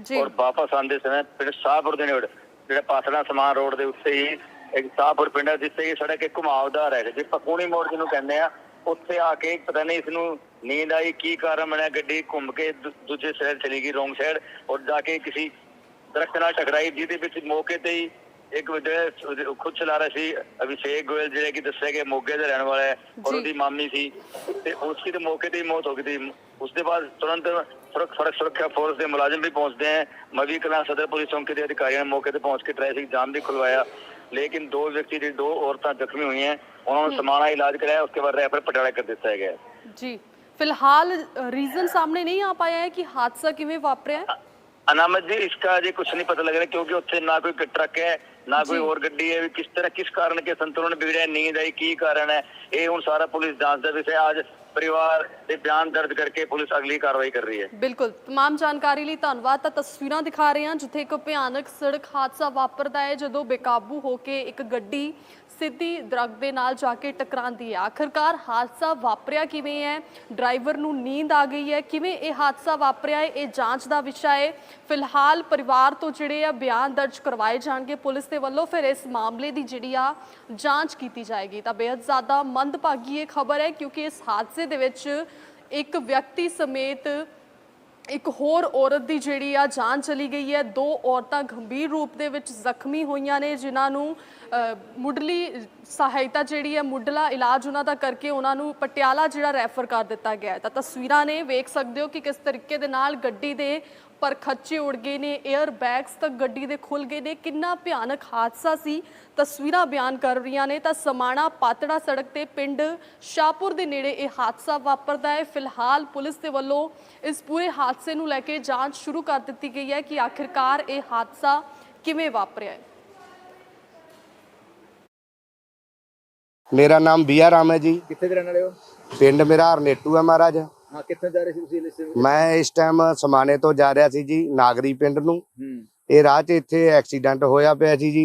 ਜੀ। ਔਰ ਵਾਪਸ ਆਉਂਦੇ ਸਮੇਂ ਪਿੰਡ ਸ਼ਾਹਪੁਰ ਦੇ ਨੇੜੇ ਜਿਹੜਾ ਪਾਸੜਾ ਸਮਾਨ ਰੋਡ ਦੇ ਉੱਤੇ ਹੀ ਇੱਕ ਸ਼ਾਹਪੁਰ ਪਿੰਡ ਹੈ ਜਿੱਥੇ ਇਹ ਸੜਕ ਇੱਕ ਘੁਮਾਵਦਾਰ ਹੈ ਜੇ ਪਕੂਣੀ ਮੋੜ ਜਿਹਨੂੰ ਕਹਿੰਦੇ ਆ ਉੱਥੇ ਆ ਕੇ ਪਤਾ ਨਹੀਂ ਇਸ ਨੂੰ ਨੀਂਦ ਆਈ ਕੀ ਕਾਰਨ ਬਣਿਆ ਗੱਡੀ ਘੁੰਮ ਕੇ ਦੂਜੇ ਸਾਈਡ ਚਲੀ ਗਈ ਰੋਂਗ ਸਾਈਡ ਔਰ ਜਾ ਕੇ ਕਿਸੇ ਦਰਖਤ ਨਾਲ ਟਕਰਾਈ ਜਿਹਦੇ ਵਿੱਚ ਮੌਕੇ ਤੇ ਹੀ ਇੱਕ ਵਿਦੇਸ਼ ਖੁਦ ਚਲਾ ਰਿਹਾ ਸੀ ਅਭਿਸ਼ੇਕ ਗੋਇਲ ਜਿਹੜੇ ਕਿ ਦੱਸਿਆ ਗਿਆ ਮੋਗੇ ਦੇ ਰਹਿਣ ਵਾਲਾ ਔਰ ਉਹਦੀ ਮਾਮੀ ਸੀ। ਤੇ ਉਸ ਦੇ ਮੌਕੇ ਤੇ ਹੀ ਮੌਤ ਹੋ ਗਈ ਸੀ। ਉਸ ਦੇ ਬਾਅਦ ਤੁਰੰਤ ਸੜਕ ਸੜਕ ਸੁਰੱਖਿਆ ਫੋਰਸ ਦੇ ਮੁਲਾਜ਼ਮ ਵੀ ਪਹੁੰਚਦੇ ਹੈ ਮਵੀ ਕਲਾਂ ਸਦਰ ਪੁਲਿਸ ਚੌਂਕੀ ਦੇ ਅਧਿਕਾਰੀਆਂ ਨੇ ਮੌਕੇ ਤੇ ਪਹੁੰਚ ਕੇ ਟ੍ਰੈਫਿਕ ਜਾਮ ਵੀ ਖੁਲਵਾਇਆ। ਲੇਕਿਨ ਦੋ ਵਿਅਕਤੀ ਦੀ ਦੋ ਔਰਤਾਂ ਜ਼ਖਮੀ ਹੋਈਆਂ। ਉਹਨਾਂ ਨੂੰ ਸਮਾਨਾ ਇਲਾਜ ਕਰਾਇਆ। ਉਸਕੇ ਬਾਅਦ ਰੈਫਰ ਪਟਿਆਲਾ ਕਰ ਦਿੱਤਾ ਗਿਆ। ਜੀ। ਫਿਲਹਾਲ ਰੀਜ਼ਨ ਸਾਹਮਣੇ ਨਹੀਂ ਆ ਪਾਇਆ ਹੈ ਕਿ ਹਾਦਸਾ ਕਿਵੇਂ ਵਾਪਰਿਆ? ਅਨਾਮਤ ਜੀ ਇਸ ਦਾ ਅਜੇ ਕੁਝ ਨਹੀਂ ਪਤਾ ਲੱਗ ਰਿਹਾ ਕਿਉਂਕਿ ਉੱਥੇ ਨਾ ਕੋਈ ਟਰੱਕ ਹੈ। ਨਾ ਕੋਈ ਹੋਰ ਗੱਡੀ ਹੈ ਵੀ ਕਿਸ ਤਰ੍ਹਾਂ ਕਿਸ ਕਾਰਨ ਕੇ ਸੰਤੁਲਨ ਵਿਗੜਿਆ ਨੀਂਦ ਆਈ ਕੀ ਕਾਰਨ ਹੈ? ਇਹ ਹੁਣ ਸਾਰਾ ਪੁਲਿਸ ਜਾਂਚ ਦਾ ਵਿਸ਼ਾ ਅੱਜ ਪਰਿਵਾਰ ਦੇ ਬਿਆਨ ਦਰਜ ਕਰਕੇ ਪੁਲਿਸ ਅਗਲੀ ਕਾਰਵਾਈ ਕਰ ਰਹੀ ਹੈ। ਬਿਲਕੁਲ। तमाम ਜਾਣਕਾਰੀ ਲਈ ਧੰਨਵਾਦ। ਤਾਂ ਤਸਵੀਰਾਂ ਦਿਖਾ ਰਹੇ ਹਾਂ ਜਿੱਥੇ ਇੱਕ ਭਿਆਨਕ ਸੜਕ ਹਾਦਸਾ ਵਾਪਰਦਾ ਹੈ ਜਦੋਂ ਬੇਕਾਬੂ ਹੋ ਕੇ ਇੱਕ ਗੱਡੀ ਸਿੱਧੀ ਦਰਖਤ ਦੇ ਨਾਲ ਜਾ ਕੇ ਟਕਰਾਉਂਦੀ ਹੈ। ਆਖਰਕਾਰ ਹਾਦਸਾ ਵਾਪਰਿਆ ਕਿਵੇਂ ਹੈ? ਡਰਾਈਵਰ ਨੂੰ ਨੀਂਦ ਆ ਗਈ ਹੈ। ਕਿਵੇਂ ਇਹ ਹਾਦਸਾ ਵਾਪਰਿਆ ਹੈ? ਇਹ ਜਾਂਚ ਦਾ ਵਿਸ਼ਾ ਹੈ। ਫਿਲਹਾਲ ਪਰਿਵਾਰ ਤੋਂ ਜਿਹੜੇ ਆ ਬਿਆਨ ਦਰਜ ਕਰਵਾਏ ਜਾਣਗੇ। ਪੁਲਿਸ ਦੇ ਵੱਲੋਂ ਫਿਰ ਇਸ ਮਾਮਲੇ ਦੀ ਜਿਹੜੀ ਆ ਜਾਂਚ ਕੀਤੀ ਜਾਏਗੀ। ਤਾਂ ਬੇहद ਜ਼ਿਆਦਾ ਮੰਦਭਾਗੀ ਇਹ ਖਬਰ ਹੈ ਕਿਉਂਕਿ ਇਸ ਹਾਦਸੇ ਦੇ ਵਿੱਚ ਇੱਕ ਵਿਅਕਤੀ ਸਮੇਤ ਇੱਕ ਹੋਰ ਔਰਤ ਦੀ ਜਿਹੜੀ ਆ ਜਾਨ ਚਲੀ ਗਈ ਹੈ। ਦੋ ਔਰਤਾਂ ਗੰਭੀਰ ਰੂਪ ਦੇ ਵਿੱਚ ਜ਼ਖਮੀ ਹੋਈਆਂ ਨੇ, ਜਿਨ੍ਹਾਂ ਨੂੰ ਮੁੱਢਲੀ ਸਹਾਇਤਾ ਜਿਹੜੀ ਹੈ, ਮੁੱਢਲਾ ਇਲਾਜ ਉਹਨਾਂ ਦਾ ਕਰਕੇ ਉਹਨਾਂ ਨੂੰ ਪਟਿਆਲਾ ਜਿਹੜਾ ਰੈਫਰ ਕਰ ਦਿੱਤਾ ਗਿਆ ਹੈ। ਤਾਂ ਤਸਵੀਰਾਂ ਨੇ ਵੇਖ ਸਕਦੇ ਹੋ ਕਿ ਕਿਸ ਤਰੀਕੇ ਦੇ ਨਾਲ ਗੱਡੀ ਦੇ ਪਰ ਖੱਚੇ ਉੜ ਗਏ ਨੇ 에ਅਰ ਬੈਗਸ ਤੱਕ ਗੱਡੀ ਦੇ ਖੁੱਲ ਗਏ ਨੇ। ਕਿੰਨਾ ਭਿਆਨਕ ਹਾਦਸਾ ਸੀ। ਤਸਵੀਰਾਂ ਬਿਆਨ ਕਰ ਰਹੀਆਂ ਨੇ ਤਾਂ ਸਮਾਣਾ ਪਾਤੜਾ ਸੜਕ ਤੇ ਪਿੰਡ ਸ਼ਾਹਪੁਰ ਦੇ ਨੇੜੇ ਇਹ ਹਾਦਸਾ ਵਾਪਰਦਾ ਹੈ। ਫਿਲਹਾਲ ਪੁਲਿਸ ਦੇ ਵੱਲੋਂ ਇਸ ਪੂਰੇ ਹਾਦਸੇ ਨੂੰ ਲੈ ਕੇ ਜਾਂਚ ਸ਼ੁਰੂ ਕਰ ਦਿੱਤੀ ਗਈ ਹੈ ਕਿ ਆਖਿਰਕਾਰ ਇਹ ਹਾਦਸਾ ਕਿਵੇਂ ਵਾਪਰਿਆ ਹੈ। ਮੇਰਾ ਨਾਮ ਬੀਆ ਰਾਮ ਹੈ ਜੀ। ਕਿੱਥੇ ਦੇ ਰਹਿਣ ਵਾਲੇ ਹੋ? ਪਿੰਡ ਮੇਰਾ ਹਰਨੇਟੂ ਹੈ ਮਹਾਰਾਜ। ਹਾਂ ਕਿੱਥੇ ਜਾ ਰਹੇ ਸੀ ਤੁਸੀਂ ਲਿਸਟ ਮੈਂ ਇਸ ਟਾਈਮ ਸਮਾਣੇ ਤੋਂ ਜਾ ਰਿਹਾ ਸੀ ਜੀ ਨਾਗਰੀ ਪਿੰਡ ਨੂੰ। ਇਹ ਰਾਹ 'ਚ ਇੱਥੇ ਐਕਸੀਡੈਂਟ ਹੋਇਆ ਪਿਆ ਸੀ ਜੀ।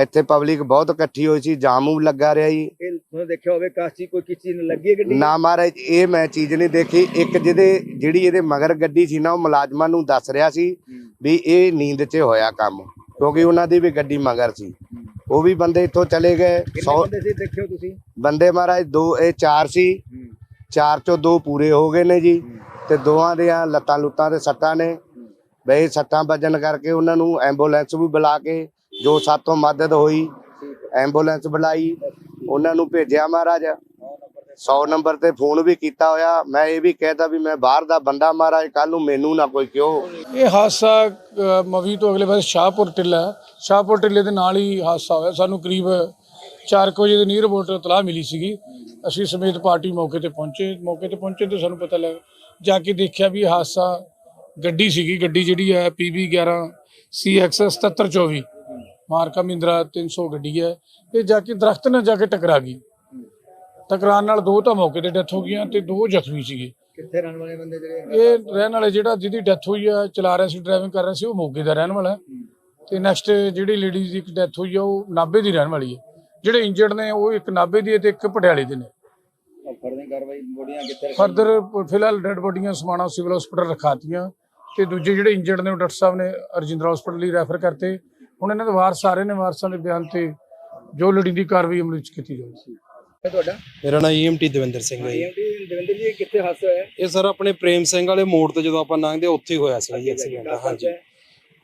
ਇੱਥੇ ਪਬਲਿਕ ਬਹੁਤ ਇਕੱਠੀ ਹੋਈ ਸੀ ਜਾਮੂ ਲੱਗਾ ਰਿਹਾ ਜੀ। ਤੁਹਾਨੂੰ ਦੇਖਿਆ ਹੋਵੇ ਕਾਸੀ ਕੋਈ ਕਿਸੇ ਨੂੰ ਲੱਗੀ ਗੱਡੀ? ਨਾ ਮਹਾਰਾਜ ਇਹ ਮੈਂ ਚੀਜ਼ ਨਹੀਂ ਦੇਖੀ। ਇੱਕ ਜਿਹਦੇ ਜਿਹੜੀ ਇਹਦੇ ਮਗਰ ਗੱਡੀ ਸੀ ਨਾ ਉਹ ਮੁਲਾਜ਼ਮਾਂ ਨੂੰ ਦੱਸ ਰਿਹਾ ਸੀ ਵੀ ਇਹ ਨੀਂਦ 'ਚ ਹੋਇਆ ਕੰਮ ਕਿਉਂਕਿ ਉਹਨਾਂ ਦੀ ਵੀ ਗੱਡੀ ਮਗਰ ਸੀ। ਉਹ ਵੀ ਬੰਦੇ ਇੱਥੋਂ ਚਲੇ ਗਏ। ਕਿੰਨੇ 100 ਬੰਦੇ ਸੀ ਦੇਖਿਓ ਤੁਸੀਂ? ਬੰਦੇ ਮਹਾਰਾਜ ਦੋ ਇਹ ਚਾਰ ਸੀ। ਚਾਰ ਚੋਂ ਦੋ ਪੂਰੇ ਹੋ ਗਏ ਨੇ ਜੀ ਤੇ ਦੋਵਾਂ ਦੀਆਂ ਲੱਤਾਂ ਲੁੱਤਾਂ ਤੇ ਸੱਟਾਂ ਨੇ। ਬਈ ਸੱਟਾਂ ਵੱਜਣ ਕਰਕੇ ਉਹਨਾਂ ਨੂੰ ਐਂਬੂਲੈਂਸ ਵੀ ਬੁਲਾ ਕੇ ਜੋ ਸਾਤੋਂ ਮਦਦ ਹੋਈ ਠੀਕ ਐਂਬੂਲੈਂਸ ਬੁਲਾਈ, ਉਹਨਾਂ ਨੂੰ ਭੇਜਿਆ ਮਹਾਰਾਜ। 100 ਨੰਬਰ ਤੇ ਫੋਨ ਵੀ ਕੀਤਾ ਹੋਇਆ। ਮੈਂ ਇਹ ਵੀ ਕਹਿਤਾ ਵੀ ਮੈਂ ਬਾਹਰ ਦਾ ਬੰਦਾ ਮਹਾਰਾਜ ਕੱਲ ਨੂੰ ਮੈਨੂੰ ਨਾ ਕੋਈ ਕਿਉ। ਇਹ ਹਾਦਸਾ ਮਵੀ ਤੋਂ ਅਗਲੇ ਪਾਸੇ ਸ਼ਾਹਪੁਰ ਟਿੱਲਾ ਸ਼ਾਹਪੁਰ ਟਿੱਲੇ ਦੇ ਨਾਲ ਹੀ ਹਾਦਸਾ ਹੋਇਆ। ਸਾਨੂੰ ਕਰੀਬ 4 ਵਜੇ ਦੇ ਨੀਅਰ ਅਬਾਊਟ ਇਤਲਾਹ ਮਿਲੀ ਸੀਗੀ। ਅਸੀਂ ਸਮੇਤ ਪਾਰਟੀ ਮੌਕੇ ਤੇ ਪਹੁੰਚੇ। ਮੌਕੇ ਤੇ ਪਹੁੰਚੇ ਤੇ ਸਾਨੂੰ ਪਤਾ ਲੱਗ ਜਾ ਕੇ ਦੇਖਿਆ ਵੀ ਹਾਦਸਾ ਗੱਡੀ ਸੀਗੀ। ਗੱਡੀ ਜਿਹੜੀ ਹੈ PB 11 CX 7724 ਮਾਰਕਾ ਮਹਿੰਦਰਾ 300 ਗੱਡੀ ਹੈ। ਇਹ ਜਾ ਕੇ ਦਰਖਤ ਨਾਲ ਜਾ ਕੇ ਟਕਰਾ ਗਈ। ਟਕਰਾਉਣ ਨਾਲ ਦੋ ਤਾਂ ਮੌਕੇ ਤੇ ਡੈਥ ਹੋ ਗਈਆਂ ਤੇ ਦੋ ਜ਼ਖਮੀ ਸੀਗੇ। ਕਿੱਥੇ ਰਹਿਣ ਵਾਲੇ ਬੰਦੇ ਜਿਹੜੇ ਇਹ ਰਹਿਣ ਵਾਲੇ ਜਿਹੜਾ ਜਿਹਦੀ ਡੈਥ ਹੋਈ ਆ ਚਲਾ ਰਿਹਾ ਸੀ ਡਰਾਈਵਿੰਗ ਕਰ ਰਿਹਾ ਸੀ ਉਹ ਮੋਗੇ ਦਾ ਰਹਿਣ ਵਾਲਾ ਹੈ। ਤੇ ਨੈਕਸਟ ਜਿਹੜੀ ਲੇਡੀਜ਼ ਦੀ ਇੱਕ ਡੈਥ ਹੋਈ ਆ ਉਹ ਨਾਭੇ ਦੀ ਰਹਿਣ ਵਾਲੀ ਹੈ। ਜਿਹੜੇ ਇੰਜਰਡ ਨੇ ਉਹ ਇੱਕ ਨਾਭੇ ਦੀ ਤੇ ਇੱਕ ਪਟਿਆਲੇ ਦੇ ਨੇ। ਫਰਦਰ ਕਾਰਵਾਈ ਬੋਡੀਆਂ ਕਿੱਥੇ ਰੱਖੀਆਂ? ਫਰਦਰ ਫਿਲਹਾਲ ਡੈਡ ਬੋਡੀਆਂ ਸਮਾਣਾ ਸਿਵਲ ਹਸਪੀਟਲ ਰਖਾਤੀਆਂ। ਤੇ ਦੂਜੇ ਜਿਹੜੇ ਇੰਜਰਡ ਨੇ ਉਹ ਡਾਕਟਰ ਸਾਹਿਬ ਨੇ ਰਜਿੰਦਰਾ ਹਸਪੀਟਲ ਲਈ ਰੈਫਰ ਕਰਤੇ। ਹੁਣ ਇਹਨਾਂ ਦੇ ਵਾਰਸ ਰਹੇ ਨੇ ਵਾਰਸਾਂ ਦੇ ਬਿਆਨ ਤੇ ਜੋ ਲੋੜੀਂਦੀ ਕਾਰਵਾਈ ਅਮਲ ਵਿੱਚ ਕੀਤੀ ਜਾਊਗੀ ਇਹ ਤੁਹਾਡਾ? ਮੇਰਾ ਨਾਮ ਈਐਮਟੀ ਦਵਿੰਦਰ ਸਿੰਘ ਹੈ ਜੀ। ਆਈਐਮਟੀ ਦਵਿੰਦਰ ਜੀ ਇਹ ਕਿੱਥੇ ਹਾਦਸਾ ਹੋਇਆ? ਇਹ ਸਰ ਆਪਣੇ ਪ੍ਰੇਮ ਸਿੰਘ ਵਾਲੇ ਮੋੜ ਤੇ ਜਦੋਂ ਆਪਾਂ ਲੰਘਦੇ ਉੱਥੇ ਹੀ ਹੋਇਆ ਸੀ ਜੀ ਐਕਸੀਡੈਂਟ ਹਾਂਜੀ।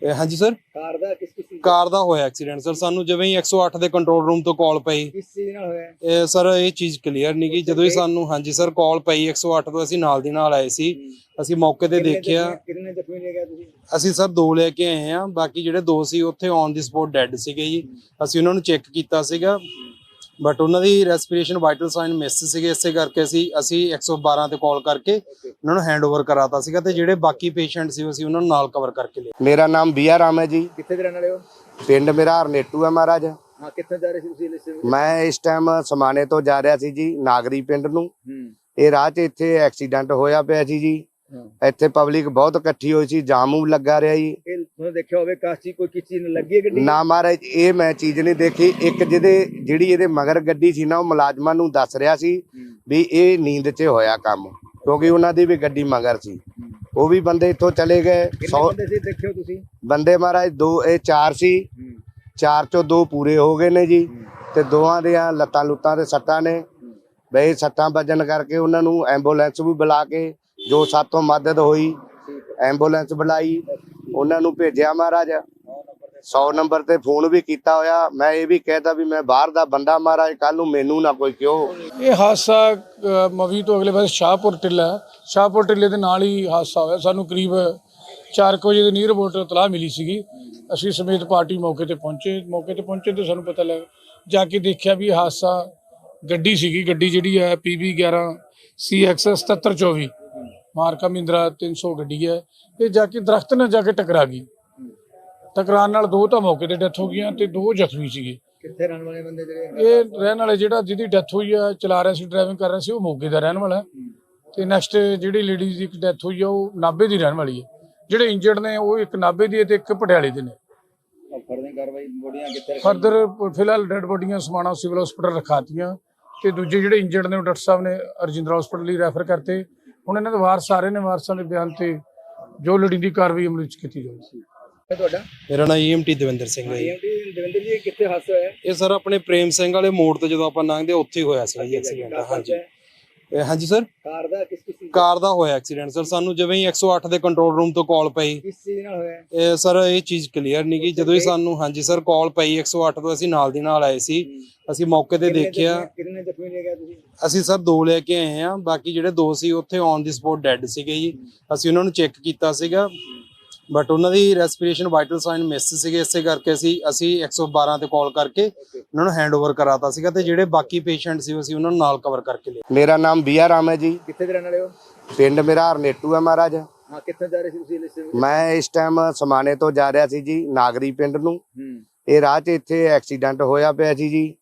ਹਾਂਜੀ ਸਰ ਕਾਰ ਦਾ ਕਿਸ ਕਿਸ ਚੀਜ਼- ਕਾਰ ਦਾ ਹੋਇਆ ਐਕਸੀਡੈਂਟ ਸਰ ਸਾਨੂੰ ਜਿਵੇਂ ਹੀ 108 ਦੇ ਕੰਟਰੋਲ ਰੂਮ ਤੋਂ ਕਾਲ ਪਈ। ਕਿਸ ਚੀਜ਼ ਨਾਲ ਹੋਇਆ? ਇਹ ਸਰ ਇਹ ਚੀਜ਼ ਕਲੀਅਰ ਨਹੀਂ ਗਈ। ਜਦੋਂ ਹੀ ਸਾਨੂੰ ਹਾਂਜੀ ਸਰ ਕਾਲ ਪਈ 108 ਤੋਂ ਅਸੀਂ ਨਾਲ ਦੀ ਨਾਲ ਆਏ ਸੀ। ਅਸੀਂ ਮੌਕੇ ਤੇ ਦੇਖਿਆ। ਕਿੰਨੇ ਜ਼ਖਮੀ ਨੇ ਗਿਆ ਤੁਸੀਂ? ਅਸੀਂ ਸਰ ਦੋ ਲੈ ਕੇ ਆਏ ਆ ਬਾਕੀ ਜਿਹੜੇ ਦੋ ਸੀ ਉੱਥੇ ਔਨ ਦੀ ਸਪੋਟ ਡੈੱਡ ਸੀਗੇ ਜੀ। ਅਸੀਂ ਉਹਨਾਂ ਨੂੰ ਚੈੱਕ ਕੀਤਾ ਸੀਗਾ। ਬਟ ਉਹਨਾਂ ਦੀ ਰੈਸਪੀਰੇਸ਼ਨ ਵਾਈਟਲ ਸਾਈਨ ਮਿਸ ਸੀਗੇ ਇਸੇ ਕਰਕੇ ਅਸੀਂ ਅਸੀਂ 112 ਤੇ ਕਾਲ ਕਰਕੇ ਉਹਨਾਂ ਨੂੰ ਹੈਂਡਓਵਰ ਕਰਾਤਾ ਸੀਗਾ ਤੇ ਜਿਹੜੇ ਬਾਕੀ ਪੇਸ਼ੈਂਟ ਸੀ ਅਸੀਂ ਉਹਨਾਂ ਨੂੰ ਨਾਲ ਕਵਰ ਕਰਕੇ ਲਿਆ। ਮੇਰਾ ਨਾਮ ਬੀਆ ਰਾਮ ਹੈ ਜੀ। ਕਿੱਥੇ ਦੇ ਰਹਿਣ ਵਾਲੇ ਹੋ? ਪਿੰਡ ਮੇਰਾ ਹਰਨੇਟੂ ਹੈ ਮਹਾਰਾਜ। ਹਾਂ ਕਿੱਥੇ ਜਾ ਰਹੇ ਸੀ ਤੁਸੀਂ ਲਿਸਟ ਮੈਂ ਇਸ ਟਾਈਮ ਸਮਾਣੇ ਤੋਂ ਜਾ ਰਿਹਾ ਸੀ ਜੀ ਨਾਗਰੀ ਪਿੰਡ ਨੂੰ। ਇਹ ਰਾਹ 'ਚ ਇੱਥੇ ਐਕਸੀਡੈਂਟ ਹੋਇਆ ਪਿਆ ਸੀ ਜੀ। ਇੱਥੇ ਪਬਲਿਕ ਬਹੁਤ ਇਕੱਠੀ ਹੋਈ ਸੀ ਜਾਮੂ ਲੱਗਾ ਰਿਹਾ ਜੀ। ਇਹ ਤੁਹਾਨੂੰ ਦੇਖਿਆ ਹੋਵੇ ਕਾਸੀ ਕੋਈ ਕਿਸੇ ਨੂੰ ਲੱਗੀ ਹੈ ਗੱਡੀ? ਨਾ ਮਹਾਰਾਜ ਇਹ ਮੈਂ ਚੀਜ਼ ਨਹੀਂ ਦੇਖੀ। ਇੱਕ ਜਿਹਦੇ ਜਿਹੜੀ ਇਹਦੇ ਮਗਰ ਗੱਡੀ ਸੀ ਨਾ ਉਹ ਮੁਲਾਜ਼ਮਾਂ ਨੂੰ ਦੱਸ ਰਿਹਾ ਸੀ ਵੀ ਇਹ ਨੀਂਦ 'ਚ ਹੋਇਆ ਕੰਮ ਕਿਉਂਕਿ ਉਹਨਾਂ ਦੀ ਵੀ ਗੱਡੀ ਮਗਰ ਸੀ। ਉਹ ਵੀ ਬੰਦੇ ਇੱਥੋਂ ਚਲੇ ਗਏ। ਕਿੰਨੇ 100 ਬੰਦੇ ਸੀ ਦੇਖਿਓ ਤੁਸੀਂ? ਬੰਦੇ ਮਹਾਰਾਜ ਦੋ ਇਹ ਚਾਰ ਸੀ। ਚਾਰ ਚੋਂ ਦੋ ਪੂਰੇ ਹੋ ਗਏ ਨੇ ਜੀ। ਤੇ ਦੋਵਾਂ ਦੀਆਂ ਲੱਤਾਂ ਲੁੱਤਾਂ ਤੇ ਸੱਟਾਂ ਨੇ। ਬਈ ਸੱਟਾਂ ਵੱਜਣ ਕਰਕੇ ਉਹਨਾਂ ਨੂੰ ਐਂਬੂਲੈਂਸ ਵੀ ਬੁਲਾ ਕੇ ਜੋ ਸਾਤੋਂ ਮਦਦ ਹੋਈ ਐਂਬੂਲੈਂਸ ਬੁਲਾਈ, ਉਹਨਾਂ ਨੂੰ ਭੇਜਿਆ ਮਹਾਰਾਜ। 100 ਨੰਬਰ ਤੇ ਫੋਨ ਵੀ ਕੀਤਾ ਹੋਇਆ। ਮੈਂ ਇਹ ਵੀ ਕਹਿਤਾ ਵੀ ਮੈਂ ਬਾਹਰ ਦਾ ਬੰਦਾ ਮਹਾਰਾਜ ਕੱਲ ਨੂੰ ਮੈਨੂੰ ਨਾ ਕੋਈ ਕਿਉ। ਇਹ ਹਾਦਸਾ ਮਵੀ ਤੋਂ ਅਗਲੇ ਪਾਸੇ ਸ਼ਾਹਪੁਰ ਟਿੱਲਾ ਸ਼ਾਹਪੁਰ ਟਿੱਲੇ ਦੇ ਨਾਲ ਹੀ ਹਾਦਸਾ ਹੋਇਆ। ਸਾਨੂੰ ਕਰੀਬ 4 ਵਜੇ ਦੇ ਨੀਅਰ ਅਬਾਊਟ ਤਲਾਹ ਮਿਲੀ ਸੀਗੀ। ਅਸੀਂ ਸਮੇਤ ਪਾਰਟੀ ਮੌਕੇ ਤੇ ਪਹੁੰਚੇ। ਮੌਕੇ ਤੇ ਪਹੁੰਚੇ ਤੇ ਸਾਨੂੰ ਪਤਾ ਲੱਗ, ਜਾ ਕੇ ਦੇਖਿਆ ਵੀ ਹਾਦਸਾ ਗੱਡੀ ਸੀਗੀ। ਗੱਡੀ ਜਿਹੜੀ ਹੈ PB 11 CX 7724 ਮਾਰਕਾ ਮਹਿੰਦਰਾ 300 ਗੱਡੀ ਹੈ ਇਹ ਜਾ ਕੇ ਦਰਖਤ ਨਾਲ ਜਾ ਕੇ ਟਕਰਾ ਗਈ। ਟਕਰਾਉਣ ਨਾਲ ਦੋ ਤਾਂ ਮੌਕੇ ਤੇ ਡੈਥ ਹੋ ਗਈਆਂ ਤੇ ਦੋ ਜ਼ਖਮੀ ਸੀਗੇ। ਕਿੱਥੇ ਰਹਿਣ ਵਾਲੇ ਬੰਦੇ ਜਿਹੜੇ ਇਹ ਰਹਿਣ ਵਾਲੇ ਜਿਹੜਾ ਜਿਹਦੀ ਡੈਥ ਹੋਈ ਆ ਚਲਾ ਰਿਹਾ ਸੀ ਡਰਾਈਵਿੰਗ ਕਰ ਰਿਹਾ ਸੀ ਉਹ ਮੋਗੇ ਦਾ ਰਹਿਣ ਵਾਲਾ ਹੈ। ਤੇ ਨੈਕਸਟ ਜਿਹੜੀ ਲੇਡੀਜ਼ ਦੀ ਇੱਕ ਡੈਥ ਹੋਈ ਆ ਉਹ ਨਾਭੇ ਦੀ ਰਹਿਣ ਵਾਲੀ ਹੈ। ਜਿਹੜੇ ਇੰਜਰਡ ਨੇ ਉਹ ਇੱਕ ਨਾਭੇ ਦੀ ਹੈ ਤੇ ਇੱਕ ਪਟਿਆਲੇ ਦੇ ਨੇ। ਫਰਦਰ ਕਾਰਵਾਈ ਬੋਡੀਆਂ ਕਿੱਥੇ ਰੱਖੀਆਂ? ਫਰਦਰ ਫਿਲਹਾਲ ਡੈਡ ਬੋਡੀਆਂ ਸਮਾਣਾ ਸਿਵਲ ਹਸਪੀਟਲ ਰਖਾਤੀਆਂ। ਤੇ ਦੂਜੇ ਜਿਹੜੇ ਇੰਜਰਡ ਨੇ ਉਹ ਡਾਕਟਰ ਸਾਹਿਬ ਨੇ ਰਜਿੰਦਰਾ ਹਸਪੀਟਲ ਲਈ ਰੈਫਰ ਕਰਤੇ। ਹੁਣ ਇਹਨਾਂ ਦੇ ਵਾਰਸ ਆ ਰਹੇ ਨੇ ਵਾਰਸਾਂ ਦੇ ਬਿਆਨ ਤੇ ਜੋ ਲੋੜੀਂਦੀ ਕਾਰਵਾਈ ਅਮਲ ਵਿੱਚ ਕੀਤੀ ਇਹ ਤੁਹਾਡਾ? ਮੇਰਾ ਨਾਮ ਈਐਮਟੀ ਦਵਿੰਦਰ ਸਿੰਘ ਹੈ ਜੀ। ਆਈਐਮਟੀ ਦਵਿੰਦਰ ਜੀ ਇਹ ਕਿੱਥੇ ਹਾਦਸਾ ਹੋਇਆ? ਇਹ ਸਰ ਆਪਣੇ ਪ੍ਰੇਮ ਸਿੰਘ ਵਾਲੇ ਮੋੜ ਤੇ ਜਦੋਂ ਆਪਾਂ ਲੰਘਦੇ ਉੱਥੇ ਹੀ ਹੋਇਆ ਸੀ ਜੀ ਐਕਸੀਡੈਂਟ ਹਾਂਜੀ। ਹਾਂਜੀ ਸਰ ਕਾਰ ਦਾ ਕਿਸ ਕਿਸ ਚੀਜ਼- ਕਾਰ ਦਾ ਹੋਇਆ ਐਕਸੀਡੈਂਟ ਸਰ ਸਾਨੂੰ ਜਿਵੇਂ ਹੀ 108 ਦੇ ਕੰਟਰੋਲ ਰੂਮ ਤੋਂ ਕਾਲ ਪਈ। ਕਿਸ ਚੀਜ਼ ਨਾਲ ਹੋਇਆ? ਇਹ ਸਰ ਇਹ ਚੀਜ਼ ਕਲੀਅਰ ਨਹੀਂ ਗਈ ਜਦੋਂ ਹੀ ਸਾਨੂੰ ਹਾਂਜੀ ਸਰ ਕਾਲ ਪਈ 108 ਤੋਂ ਅਸੀਂ ਨਾਲ ਦੀ ਨਾਲ ਆਏ ਸੀ। ਅਸੀਂ ਮੌਕੇ ਤੇ ਦੇਖਿਆ। ਕਿੰਨੇ ਜ਼ਖਮੀ ਨੇ ਗਿਆ ਤੁਸੀਂ? ਅਸੀਂ ਸਰ ਦੋ ਲੈ ਕੇ ਆਏ ਆ ਬਾਕੀ ਜਿਹੜੇ ਦੋ ਸੀ ਉੱਥੇ ਔਨ ਦੀ ਸਪੋਟ ਡੈੱਡ ਸੀਗੇ ਜੀ। ਅਸੀਂ ਉਹਨਾਂ ਨੂੰ ਚੈੱਕ ਕੀਤਾ ਸੀਗਾ। ਬਟ ਉਹਨਾਂ ਦੀ ਰੈਸਪੀਰੇਸ਼ਨ ਵਾਈਟਲ ਸਾਈਨ ਮਿਸ ਸੀਗੇ ਇਸੇ ਕਰਕੇ ਅਸੀਂ ਅਸੀਂ 112 ਤੇ ਕਾਲ ਕਰਕੇ ਉਹਨਾਂ ਨੂੰ ਹੈਂਡਓਵਰ ਕਰਾਤਾ ਸੀਗਾ ਤੇ ਜਿਹੜੇ ਬਾਕੀ ਪੇਸ਼ੈਂਟ ਸੀ ਅਸੀਂ ਉਹਨਾਂ ਨੂੰ ਨਾਲ ਕਵਰ ਕਰਕੇ ਲਿਆ। ਮੇਰਾ ਨਾਮ ਬੀਆ ਰਾਮ ਹੈ ਜੀ। ਕਿੱਥੇ ਦੇ ਰਹਿਣ ਵਾਲੇ ਹੋ? ਪਿੰਡ ਮੇਰਾ ਹਰਨੇਟੂ ਹੈ ਮਹਾਰਾਜ। ਹਾਂ ਕਿੱਥੇ ਜਾ ਰਹੇ ਸੀ ਤੁਸੀਂ ਲਿਸਟ ਵਿੱਚ? ਮੈਂ ਇਸ ਟਾਈਮ ਸਮਾਣੇ ਤੋਂ ਜਾ ਰਿਹਾ ਸੀ ਜੀ ਨਾਗਰੀ ਪਿੰਡ ਨੂੰ। ਹੂੰ। ਇਹ ਰਾਹ 'ਚ ਇੱਥੇ ਐਕਸੀਡੈਂਟ ਹੋਇਆ ਪਿਆ ਸੀ ਜੀ।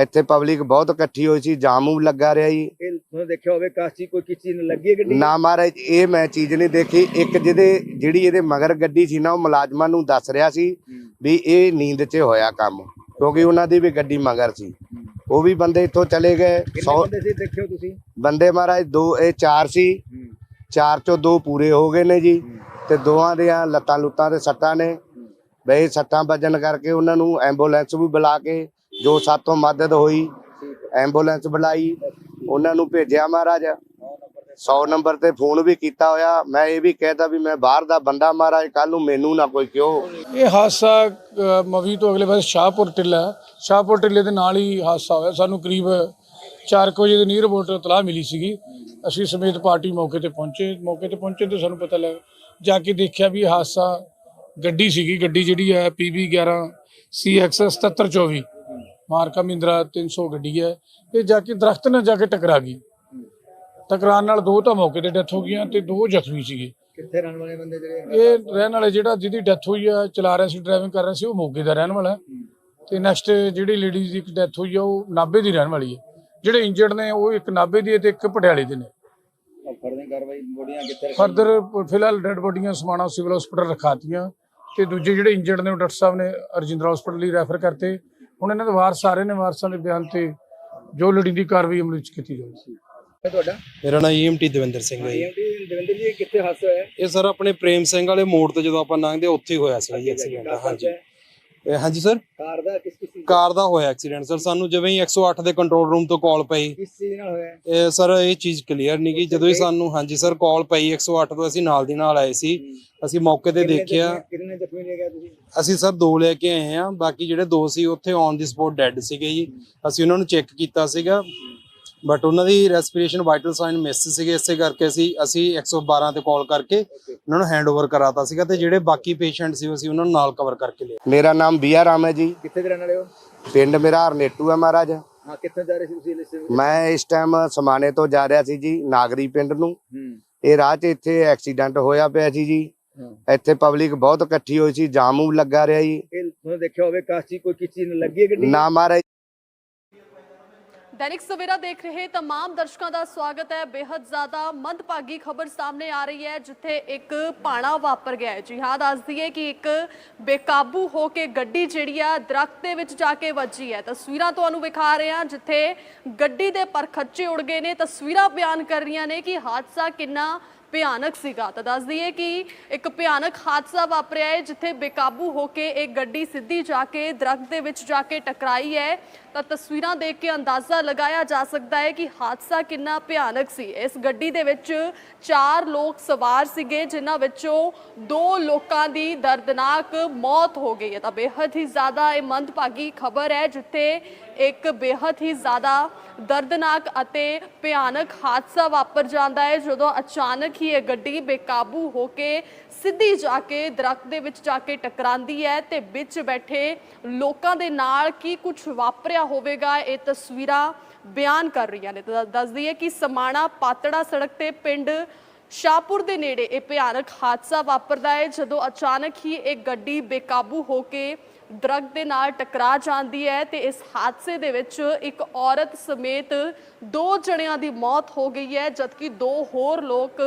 ਇੱਥੇ ਪਬਲਿਕ ਬਹੁਤ ਇਕੱਠੀ ਹੋਈ ਸੀ ਜਾਮੂ ਲੱਗਾ ਰਿਹਾ ਜੀ। ਇਹ ਤੁਹਾਨੂੰ ਦੇਖਿਆ ਹੋਵੇ ਕਾਸੀ ਕੋਈ ਕਿਸ ਨਾਲ ਲੱਗੀ ਹੈ ਗੱਡੀ? ਨਾ ਮਹਾਰਾਜ ਇਹ ਮੈਂ ਚੀਜ਼ ਨਹੀਂ ਦੇਖੀ। ਇੱਕ ਜਿਹਦੇ ਜਿਹੜੀ ਇਹਦੇ ਮਗਰ ਗੱਡੀ ਸੀ ਨਾ ਉਹ ਮੁਲਾਜ਼ਮਾਂ ਨੂੰ ਦੱਸ ਰਿਹਾ ਸੀ ਵੀ ਇਹ ਨੀਂਦ 'ਚ ਹੋਇਆ ਕੰਮ ਕਿਉਂਕਿ ਉਹਨਾਂ ਦੀ ਵੀ ਗੱਡੀ ਮਗਰ ਸੀ। ਉਹ ਵੀ ਬੰਦੇ ਇੱਥੋਂ ਚਲੇ ਗਏ। ਕਿੰਨੇ 100 ਬੰਦੇ ਸੀ ਦੇਖਿਓ ਤੁਸੀਂ? ਬੰਦੇ ਮਹਾਰਾਜ ਦੋ ਇਹ ਚਾਰ ਸੀ। ਚਾਰ ਚੋਂ ਦੋ ਪੂਰੇ ਹੋ ਗਏ ਨੇ ਜੀ। ਤੇ ਦੋਵਾਂ ਦੀਆਂ ਲੱਤਾਂ ਲੁੱਤਾਂ ਤੇ ਸੱਟਾਂ ਨੇ। ਬਈ ਸੱਟਾਂ ਵੱਜਣ ਕਰਕੇ ਉਹਨਾਂ ਨੂੰ ਐਂਬੂਲੈਂਸ ਵੀ ਬੁਲਾ ਕੇ ਜੋ ਸਾਤੋਂ ਮਦਦ ਹੋਈ ਐਂਬੂਲੈਂਸ ਬੁਲਾਈ, ਉਹਨਾਂ ਨੂੰ ਭੇਜਿਆ ਮਹਾਰਾਜ। 100 ਨੰਬਰ ਤੇ ਫੋਨ ਵੀ ਕੀਤਾ ਹੋਇਆ। ਮੈਂ ਇਹ ਵੀ ਕਹਿਤਾ ਵੀ ਮੈਂ ਬਾਹਰ ਦਾ ਬੰਦਾ ਮਹਾਰਾਜ ਕੱਲ ਨੂੰ ਮੈਨੂੰ ਨਾ ਕੋਈ ਕਿਉ। ਇਹ ਹਾਦਸਾ ਮਵੀ ਤੋਂ ਅਗਲੇ ਪਾਸੇ ਸ਼ਾਹਪੁਰ ਟਿੱਲਾ ਸ਼ਾਹਪੁਰ ਟਿੱਲੇ ਦੇ ਨਾਲ ਹੀ ਹਾਦਸਾ ਹੋਇਆ। ਸਾਨੂੰ ਕਰੀਬ 4 ਵਜੇ ਦੇ ਨੀਅਰ ਅਬਾਊਟ ਤਲਾਹ ਮਿਲੀ ਸੀਗੀ। ਅਸੀਂ ਸਮੇਤ ਪਾਰਟੀ ਮੌਕੇ ਤੇ ਪਹੁੰਚੇ। ਮੌਕੇ ਤੇ ਪਹੁੰਚੇ ਤੇ ਸਾਨੂੰ ਪਤਾ ਲੱਗ, ਜਾ ਕੇ ਦੇਖਿਆ ਵੀ ਇਹ ਹਾਦਸਾ ਗੱਡੀ ਸੀਗੀ। ਗੱਡੀ ਜਿਹੜੀ ਹੈ PB 11 CX 7724 ਮਾਰਕਾ ਮਹਿੰਦਰਾ 300 ਗੱਡੀ ਹੈ ਇਹ ਜਾ ਕੇ ਦਰਖਤ ਨਾਲ ਜਾ ਕੇ ਟਕਰਾ ਗਈ। ਟਕਰਾਉਣ ਨਾਲ ਦੋ ਤਾਂ ਮੌਕੇ ਤੇ ਡੈਥ ਹੋ ਗਈਆਂ ਤੇ ਦੋ ਜ਼ਖਮੀ ਸੀਗੇ। ਕਿੱਥੇ ਰਹਿਣ ਵਾਲੇ ਬੰਦੇ ਜਿਹੜੇ ਇਹ ਰਹਿਣ ਵਾਲੇ ਜਿਹੜਾ ਜਿਹਦੀ ਡੈਥ ਹੋਈ ਆ ਚਲਾ ਰਿਹਾ ਸੀ ਡਰਾਈਵਿੰਗ ਕਰ ਰਿਹਾ ਸੀ ਉਹ ਮੋਗੇ ਦਾ ਰਹਿਣ ਵਾਲਾ ਹੈ। ਤੇ ਨੈਕਸਟ ਜਿਹੜੀ ਲੇਡੀਜ਼ ਦੀ ਇੱਕ ਡੈਥ ਹੋਈ ਆ ਉਹ ਨਾਭੇ ਦੀ ਰਹਿਣ ਵਾਲੀ ਹੈ। ਜਿਹੜੇ ਇੰਜਰਡ ਨੇ ਉਹ ਇੱਕ ਨਾਭੇ ਦੀ ਹੈ ਤੇ ਇੱਕ ਪਟਿਆਲੇ ਦੇ ਨੇ। ਫਰਦਰ ਕਾਰਵਾਈ ਬੋਡੀਆਂ ਕਿੱਥੇ ਰੱਖੀਆਂ? ਫਰਦਰ ਫਿਲਹਾਲ ਡੈਡ ਬੋਡੀਆਂ ਸਮਾਣਾ ਸਿਵਲ ਹਸਪੀਟਲ ਰਖਾਤੀਆਂ। ਤੇ ਦੂਜੇ ਜਿਹੜੇ ਇੰਜਰਡ ਨੇ ਉਹ ਡਾਕਟਰ ਸਾਹਿਬ ਨੇ ਰਜਿੰਦਰਾ ਹਸਪੀਟਲ ਲਈ ਰੈਫਰ ਕਰਤੇ। ਹੁਣ ਇਹਨਾਂ ਦੇ ਵਾਰਸ ਰਹੇ ਨੇ ਵਾਰਸਾਂ ਦੇ ਬਿਆਨ ਤੇ ਜੋ ਲੋੜੀਂਦੀ ਕਾਰਵਾਈ ਅਮਲ ਵਿੱਚ ਕੀਤੀ ਇਹ ਤੁਹਾਡਾ? ਮੇਰਾ ਨਾਮ ਈਐਮਟੀ ਦਵਿੰਦਰ ਸਿੰਘ ਹੈ ਜੀ। ਆਈਐਮਟੀ ਦਵਿੰਦਰ ਜੀ ਇਹ ਕਿੱਥੇ ਹਾਦਸਾ ਹੋਇਆ ਇਹ ਸਰ ਆਪਣੇ ਪ੍ਰੇਮ ਸਿੰਘ ਵਾਲੇ ਮੋੜ ਤੇ ਜਦੋਂ ਆਪਾਂ ਲੰਘਦੇ ਉੱਥੇ ਹੀ ਹੋਇਆ ਸੀ ਜੀ ਐਕਸੀਡੈਂਟ ਹਾਂਜੀ। ਇਹ ਹਾਂਜੀ ਸਰ? ਕਾਰ ਦਾ ਕਿਸ ਕਿਸ ਕਾਰ ਦਾ ਹੋਇਆ ਐਕਸੀਡੈਂਟ ਸਰ ਸਾਨੂੰ ਜਿਵੇਂ ਹੀ 108 ਦੇ ਕੰਟਰੋਲ ਰੂਮ ਤੋਂ ਕਾਲ ਪਈ। ਕਿਸ ਚੀਜ਼ ਨਾਲ ਹੋਇਆ? ਇਹ ਸਰ ਇਹ ਚੀਜ਼ ਕਲੀਅਰ ਨਹੀਂ ਗਈ। ਜਦੋਂ ਹੀ ਸਾਨੂੰ ਹਾਂਜੀ ਸਰ ਕਾਲ ਪਈ 108 ਤੋਂ ਅਸੀਂ ਨਾਲ ਦੀ ਨਾਲ ਆਏ ਸੀ। ਅਸੀਂ ਮੌਕੇ ਤੇ ਦੇਖਿਆ। ਕਿੰਨੇ ਜ਼ਖਮੀ ਨੇ ਗਿਆ ਤੁਸੀਂ? ਅਸੀਂ ਸਰ ਦੋ ਲੈ ਕੇ ਆਏ ਆ ਬਾਕੀ ਜਿਹੜੇ ਦੋ ਸੀ ਉੱਥੇ ਔਨ ਦੀ ਸਪੋਟ ਡੈੱਡ ਸੀਗੇ ਜੀ। ਅਸੀਂ ਉਹਨਾਂ ਨੂੰ ਚੈੱਕ ਕੀਤਾ ਸੀਗਾ ਬਟ ਉਹਨਾਂ ਦੀ ਰੈਸਪੀਰੇਸ਼ਨ ਵਾਈਟਲ ਸਾਈਨ ਮਿਸ ਸੀਗੇ ਇਸੇ ਕਰਕੇ ਅਸੀਂ ਅਸੀਂ 112 ਤੇ ਕਾਲ ਕਰਕੇ ਉਹਨਾਂ ਨੂੰ ਹੈਂਡਓਵਰ ਕਰਾਤਾ ਸੀਗਾ ਤੇ ਜਿਹੜੇ ਬਾਕੀ ਪੇਸ਼ੈਂਟ ਸੀ ਅਸੀਂ ਉਹਨਾਂ ਨੂੰ ਨਾਲ ਕਵਰ ਕਰਕੇ ਲਿਆ। ਮੇਰਾ ਨਾਮ ਬੀਆ ਰਾਮ ਹੈ ਜੀ। ਕਿੱਥੇ ਦੇ ਰਹਿਣ ਵਾਲੇ ਹੋ? ਪਿੰਡ ਮੇਰਾ ਹਰਨੇਟੂ ਹੈ ਮਹਾਰਾਜ। ਹਾਂ ਕਿੱਥੇ ਜਾ ਰਹੇ ਸੀ ਤੁਸੀਂ ਮੈਂ ਇਸ ਟਾਈਮ ਸਮਾਣੇ ਤੋਂ ਜਾ ਰਿਹਾ ਸੀ ਜੀ ਨਾਗਰੀ ਪਿੰਡ ਨੂੰ। ਇਹ ਰਾਹ 'ਚ ਇੱਥੇ ਐਕਸੀਡੈਂਟ ਹੋਇਆ ਪਿਆ ਸੀ ਜੀ। ਇੱਥੇ ਪਬਲਿਕ ਬਹੁਤ ਇਕੱਠੀ ਹੋਈ ਸੀ ਜਾਮੂ ਲੱਗਾ ਰਿਹਾ ਜੀ। ਤੁਹਾਨੂੰ ਦੇਖਿਆ ਹੋਵੇ ਕਾਸੀ ਕੋਈ ਕਿਸੇ ਨੂੰ ਲੱਗੀ ਗੱਡੀ? ਨਾ ਮਾਰੇ ਦੈਨਿਕ ਸਵੇਰਾ ਦੇਖ ਰਹੇ तमाम ਦਰਸ਼ਕਾਂ ਦਾ ਸਵਾਗਤ ਹੈ। ਬੇहद ਜ਼ਿਆਦਾ ਮੰਦਭਾਗੀ ਖਬਰ ਸਾਹਮਣੇ ਆ ਰਹੀ ਹੈ ਜਿੱਥੇ ਇੱਕ ਪਾਣਾ ਵਾਪਰ ਗਿਆ ਹੈ। ਜੀ ਹਾਂ ਦੱਸਦੀ ਹੈ ਕਿ ਇੱਕ ਬੇਕਾਬੂ ਹੋ ਕੇ ਗੱਡੀ ਜਿਹੜੀ ਆ ਦਰਖਤ ਦੇ ਵਿੱਚ ਜਾ ਕੇ ਵੱਜੀ ਹੈ। ਤਸਵੀਰਾਂ ਤੁਹਾਨੂੰ ਵਿਖਾ ਰਹੇ ਹਾਂ ਜਿੱਥੇ ਗੱਡੀ ਦੇ ਪਰਖੱਚੇ ਉੜ ਗਏ ਨੇ। ਤਸਵੀਰਾਂ ਬਿਆਨ ਕਰ ਰਹੀਆਂ ਨੇ ਕਿ ਹਾਦਸਾ ਕਿੰਨਾ ਭਿਆਨਕ ਸੀਗਾ। ਤਾਂ ਦੱਸ ਦਈਏ ਕਿ ਇੱਕ ਭਿਆਨਕ ਹਾਦਸਾ ਵਾਪਰਿਆ ਹੈ, ਜਿੱਥੇ ਬੇਕਾਬੂ ਹੋ ਕੇ ਇੱਕ ਗੱਡੀ ਸਿੱਧੀ ਜਾ ਕੇ ਦਰਖਤ ਦੇ ਵਿੱਚ ਜਾ ਕੇ ਟਕਰਾਈ ਹੈ। ਤਾਂ ਤਸਵੀਰਾਂ ਦੇਖ ਕੇ ਅੰਦਾਜ਼ਾ ਲਗਾਇਆ ਜਾ ਸਕਦਾ ਹੈ ਕਿ ਹਾਦਸਾ ਕਿੰਨਾ ਭਿਆਨਕ ਸੀ। ਇਸ ਗੱਡੀ ਦੇ ਵਿੱਚ ਚਾਰ ਲੋਕ ਸਵਾਰ ਸੀਗੇ, ਜਿਨ੍ਹਾਂ ਵਿੱਚੋਂ ਦੋ ਲੋਕਾਂ ਦੀ ਦਰਦਨਾਕ ਮੌਤ ਹੋ ਗਈ ਹੈ। ਤਾਂ ਬੇਹੱਦ ਹੀ ਜ਼ਿਆਦਾ ਇਹ ਮੰਦਭਾਗੀ ਖਬਰ ਹੈ, ਜਿੱਥੇ ਇੱਕ ਬੇहद ਹੀ ਜ਼ਿਆਦਾ ਦਰਦਨਾਕ ਅਤੇ ਭਿਆਨਕ ਹਾਦਸਾ ਵਾਪਰ ਜਾਂਦਾ ਹੈ, ਜਦੋਂ ਅਚਾਨਕ ਹੀ ਇਹ ਗੱਡੀ ਬੇਕਾਬੂ ਹੋ ਕੇ ਸਿੱਧੀ ਜਾ ਕੇ ਦਰਖਤ ਦੇ ਵਿੱਚ ਜਾ ਕੇ ਟਕਰਾਂਦੀ ਹੈ ਤੇ ਵਿੱਚ ਬੈਠੇ ਲੋਕਾਂ ਦੇ ਨਾਲ ਕੀ ਕੁਝ ਵਾਪਰਿਆ ਹੋਵੇਗਾ, ਇਹ ਤਸਵੀਰਾਂ ਬਿਆਨ ਕਰ ਰਹੀਆਂ ਨੇ। ਦੱਸਦੀ ਹੈ ਕਿ ਸਮਾਣਾ ਪਾਤੜਾ ਸੜਕ ਤੇ ਪਿੰਡ ਸ਼ਾਹਪੁਰ ਦੇ ਨੇੜੇ ਇਹ ਭਿਆਨਕ ਹਾਦਸਾ ਵਾਪਰਦਾ ਹੈ, ਜਦੋਂ ਅਚਾਨਕ ਹੀ ਇੱਕ ਗੱਡੀ ਬੇਕਾਬੂ ਹੋ ਕੇ ਦਰਖਤ ਦੇ ਨਾਲ ਟਕਰਾ ਜਾਂਦੀ ਹੈ ਤੇ ਇਸ ਹਾਦਸੇ ਦੇ ਵਿੱਚ ਇੱਕ ਔਰਤ ਸਮੇਤ ਦੋ ਜਣਿਆਂ ਦੀ ਮੌਤ ਹੋ ਗਈ ਹੈ, ਜਦਕਿ ਦੋ ਹੋਰ ਲੋਕ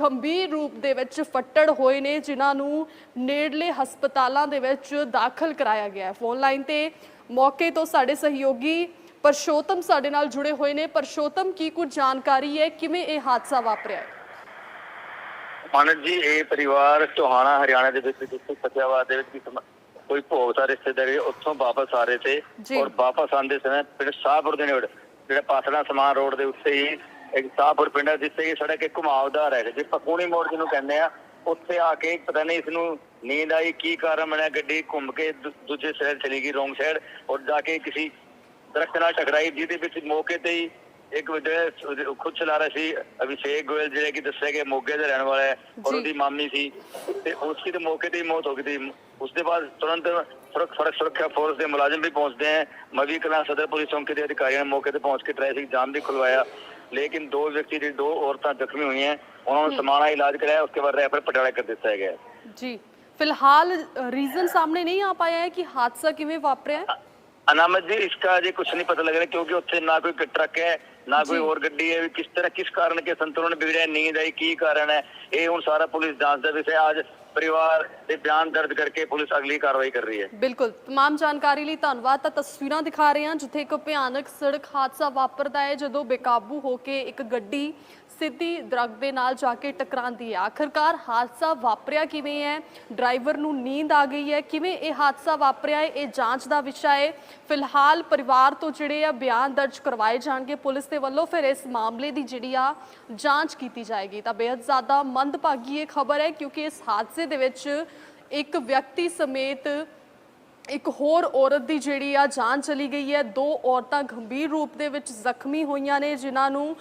ਗੰਭੀਰ ਰੂਪ ਦੇ ਵਿੱਚ ਫੱਟੜ ਹੋਏ ਨੇ, ਜਿਨ੍ਹਾਂ ਨੂੰ ਨੇੜਲੇ ਹਸਪਤਾਲਾਂ ਦੇ ਵਿੱਚ ਦਾਖਲ ਕਰਾਇਆ ਗਿਆ ਹੈ। ਫੋਨ ਲਾਈਨ ਤੇ ਮੌਕੇ ਤੋਂ ਸਾਡੇ ਸਹਿਯੋਗੀ ਪਰਸ਼ੋਤਮ ਸਾਡੇ ਨਾਲ ਜੁੜੇ ਹੋਏ ਨੇ। ਪਰਸ਼ੋਤਮ, ਕੀ ਕੁਝ ਜਾਣਕਾਰੀ ਹੈ? ਕਿਵੇਂ ਇਹ ਹਾਦਸਾ ਵਾਪਰਿਆ ਹੈ? ਮਾਨਕ ਜੀ ਇਹ ਪਰਿਵਾਰ ਟੋਹਾਣਾ ਹਰਿਆਣਾ ਦੇ ਵਿੱਚ ਜਿੱਥੇ ਫਤਿਆਬਾਦ ਦੇ ਵਿੱਚ ਕੋਈ ਭੋਗ ਦਾ ਰਿਸ਼ਤੇਦਾਰੀ ਉੱਥੋਂ ਵਾਪਸ ਆ ਰਹੇ ਤੇ। ਔਰ ਵਾਪਸ ਆਉਂਦੇ ਸਮੇਂ ਪਿੰਡ ਸ਼ਾਹਪੁਰ ਦੇ ਨੇੜੇ ਜਿਹੜਾ ਪਾਸੜਾ ਸਮਾਨ ਰੋਡ ਦੇ ਉੱਤੇ ਹੀ ਇੱਕ ਸ਼ਾਹਪੁਰ ਪਿੰਡ ਹੈ ਜਿੱਥੇ ਇਹ ਸੜਕ ਇੱਕ ਘੁਮਾਵਦਾਰ ਹੈ ਜੇ ਪਕੂਣੀ ਮੋੜ ਜਿਹਨੂੰ ਕਹਿੰਦੇ ਆ ਉੱਥੇ ਆ ਕੇ ਪਤਾ ਨਹੀਂ ਇਸ ਨੂੰ ਨੀਂਦ ਆਈ ਕੀ ਕਾਰਨ ਬਣਿਆ ਗੱਡੀ ਘੁੰਮ ਕੇ ਦੂਜੇ ਸਾਈਡ ਚਲੀ ਗਈ ਰੋਂਗ ਸਾਈਡ ਔਰ ਜਾ ਕੇ ਕਿਸੇ ਦਰਖਤ ਨਾਲ ਟਕਰਾਈ ਜਿਹਦੇ ਵਿੱਚ ਮੌਕੇ ਤੇ ਹੀ ਇੱਕ ਵਿਦਿਆ ਖੁਦ ਚਲਾ ਰਿਹਾ ਸੀ ਅਭਿਸ਼ੇਕ ਗੋਇਲ ਜਿਹੜੇ ਕਿ ਦੱਸਿਆ ਕਿ ਮੋਗੇ ਦੇ ਰਹਿਣ ਵਾਲਾ ਔਰ ਉਹਦੀ ਮਾਮੀ ਸੀ। ਤੇ ਉਸ ਦੀ ਮੌਕੇ ਤੇ ਹੀ ਮੌਤ ਹੋ ਗਈ ਸੀ। ਉਸ ਦੇ ਬਾਅਦ ਤੁਰੰਤ ਸੜਕ ਸੜਕ ਸੁਰੱਖਿਆ ਫੋਰਸ ਦੇ ਮੁਲਾਜ਼ਮ ਵੀ ਪਹੁੰਚਦੇ ਹੈ। ਮਵੀ ਕਲਾਂ ਸਦਰ ਪੁਲਿਸ ਚੌਂਕੀ ਦੇ ਅਧਿਕਾਰੀਆਂ ਨੇ ਮੌਕੇ ਤੇ ਪਹੁੰਚ ਕੇ ਟ੍ਰੈਫਿਕ ਜਾਮ ਵੀ ਖੁਲਵਾਇਆ। ਲੇਕਿਨ ਦੋ ਵਿਅਕਤੀ ਜਿਹੜੀ ਦੋ ਔਰਤਾਂ ਜ਼ਖਮੀ ਹੋਈਆਂ। ਉਹਨਾਂ ਨੂੰ ਸਮਾਣਾ ਇਲਾਜ ਕਰਾਇਆ। ਉਸਕੇ ਬਾਅਦ ਰੈਫਰ ਪਟਿਆਲਾ ਕਰ ਦਿੱਤਾ ਗਿਆ। ਜੀ। ਫਿਲਹਾਲ ਰੀਜ਼ਨ ਸਾਹਮਣੇ ਨਹੀਂ ਆ ਪਾਇਆ ਹੈ ਕਿ ਹਾਦਸਾ ਕਿਵੇਂ ਵਾਪਰਿਆ ਹੈ? ਅਨਾਮਤ ਜੀ ਇਸਕਾ ਅਜੇ ਕੁਝ ਨਹੀਂ ਪਤਾ ਲੱਗ ਰਿਹਾ ਕਿਉਂਕਿ ਉੱਥੇ ਨਾ ਕੋਈ ਟਰੱਕ ਹੈ। ना कोई जी। और गड्डी है किस तरह किस कारण के संतुलन बिगड़े नींद आई की कारण है ये हूँ सारा पुलिस जांच का विषय आज परिवार से बयान दर्ज करके पुलिस अगली कार्रवाई कर रही है ਬਿਲਕੁਲ तमाम ਜਾਣਕਾਰੀ ਲਈ ਧੰਨਵਾਦ ਤਾਂ ਤਸਵੀਰਾਂ ਦਿਖਾ ਰਹੇ ਹਾਂ ਜਿੱਥੇ ਇੱਕ ਭਿਆਨਕ ਸੜਕ ਹਾਦਸਾ ਵਾਪਰਦਾ ਹੈ ਜਦੋਂ ਬੇਕਾਬੂ ਹੋ ਕੇ ਇੱਕ ਗੱਡੀ ਸਿੱਧੀ ਦਰਖਤ ਦੇ ਨਾਲ ਜਾ ਕੇ ਟਕਰਾਉਂਦੀ ਹੈ। ਆਖਰਕਾਰ ਹਾਦਸਾ ਵਾਪਰਿਆ ਕਿਵੇਂ ਹੈ? ਡਰਾਈਵਰ ਨੂੰ ਨੀਂਦ ਆ ਗਈ ਹੈ। ਕਿਵੇਂ ਇਹ ਹਾਦਸਾ ਵਾਪਰਿਆ ਹੈ? ਇਹ ਜਾਂਚ ਦਾ ਵਿਸ਼ਾ ਹੈ। ਫਿਲਹਾਲ ਪਰਿਵਾਰ ਤੋਂ ਜਿਹੜੇ ਆ ਬਿਆਨ ਦਰਜ ਕਰਵਾਏ ਜਾਣਗੇ। ਪੁਲਿਸ ਦੇ ਵੱਲੋਂ ਫਿਰ ਇਸ ਮਾਮਲੇ ਦੀ ਜਿਹੜੀ ਆ ਜਾਂਚ ਕੀਤੀ ਜਾਏਗੀ। ਤਾਂ ਬੇहद ਜ਼ਿਆਦਾ ਮੰਦਭਾਗੀ ਇਹ ਖਬਰ ਹੈ ਕਿਉਂਕਿ ਇਸ ਹਾਦਸੇ ਦੇ ਵਿੱਚ ਇੱਕ ਵਿਅਕਤੀ ਸਮੇਤ ਇੱਕ ਹੋਰ ਔਰਤ ਦੀ ਜਿਹੜੀ ਆ ਜਾਨ ਚਲੀ ਗਈ ਹੈ। ਦੋ ਔਰਤਾਂ ਗੰਭੀਰ ਰੂਪ ਦੇ ਵਿੱਚ ਜ਼ਖਮੀ ਹੋਈਆਂ ਨੇ, ਜਿਨ੍ਹਾਂ ਨੂੰ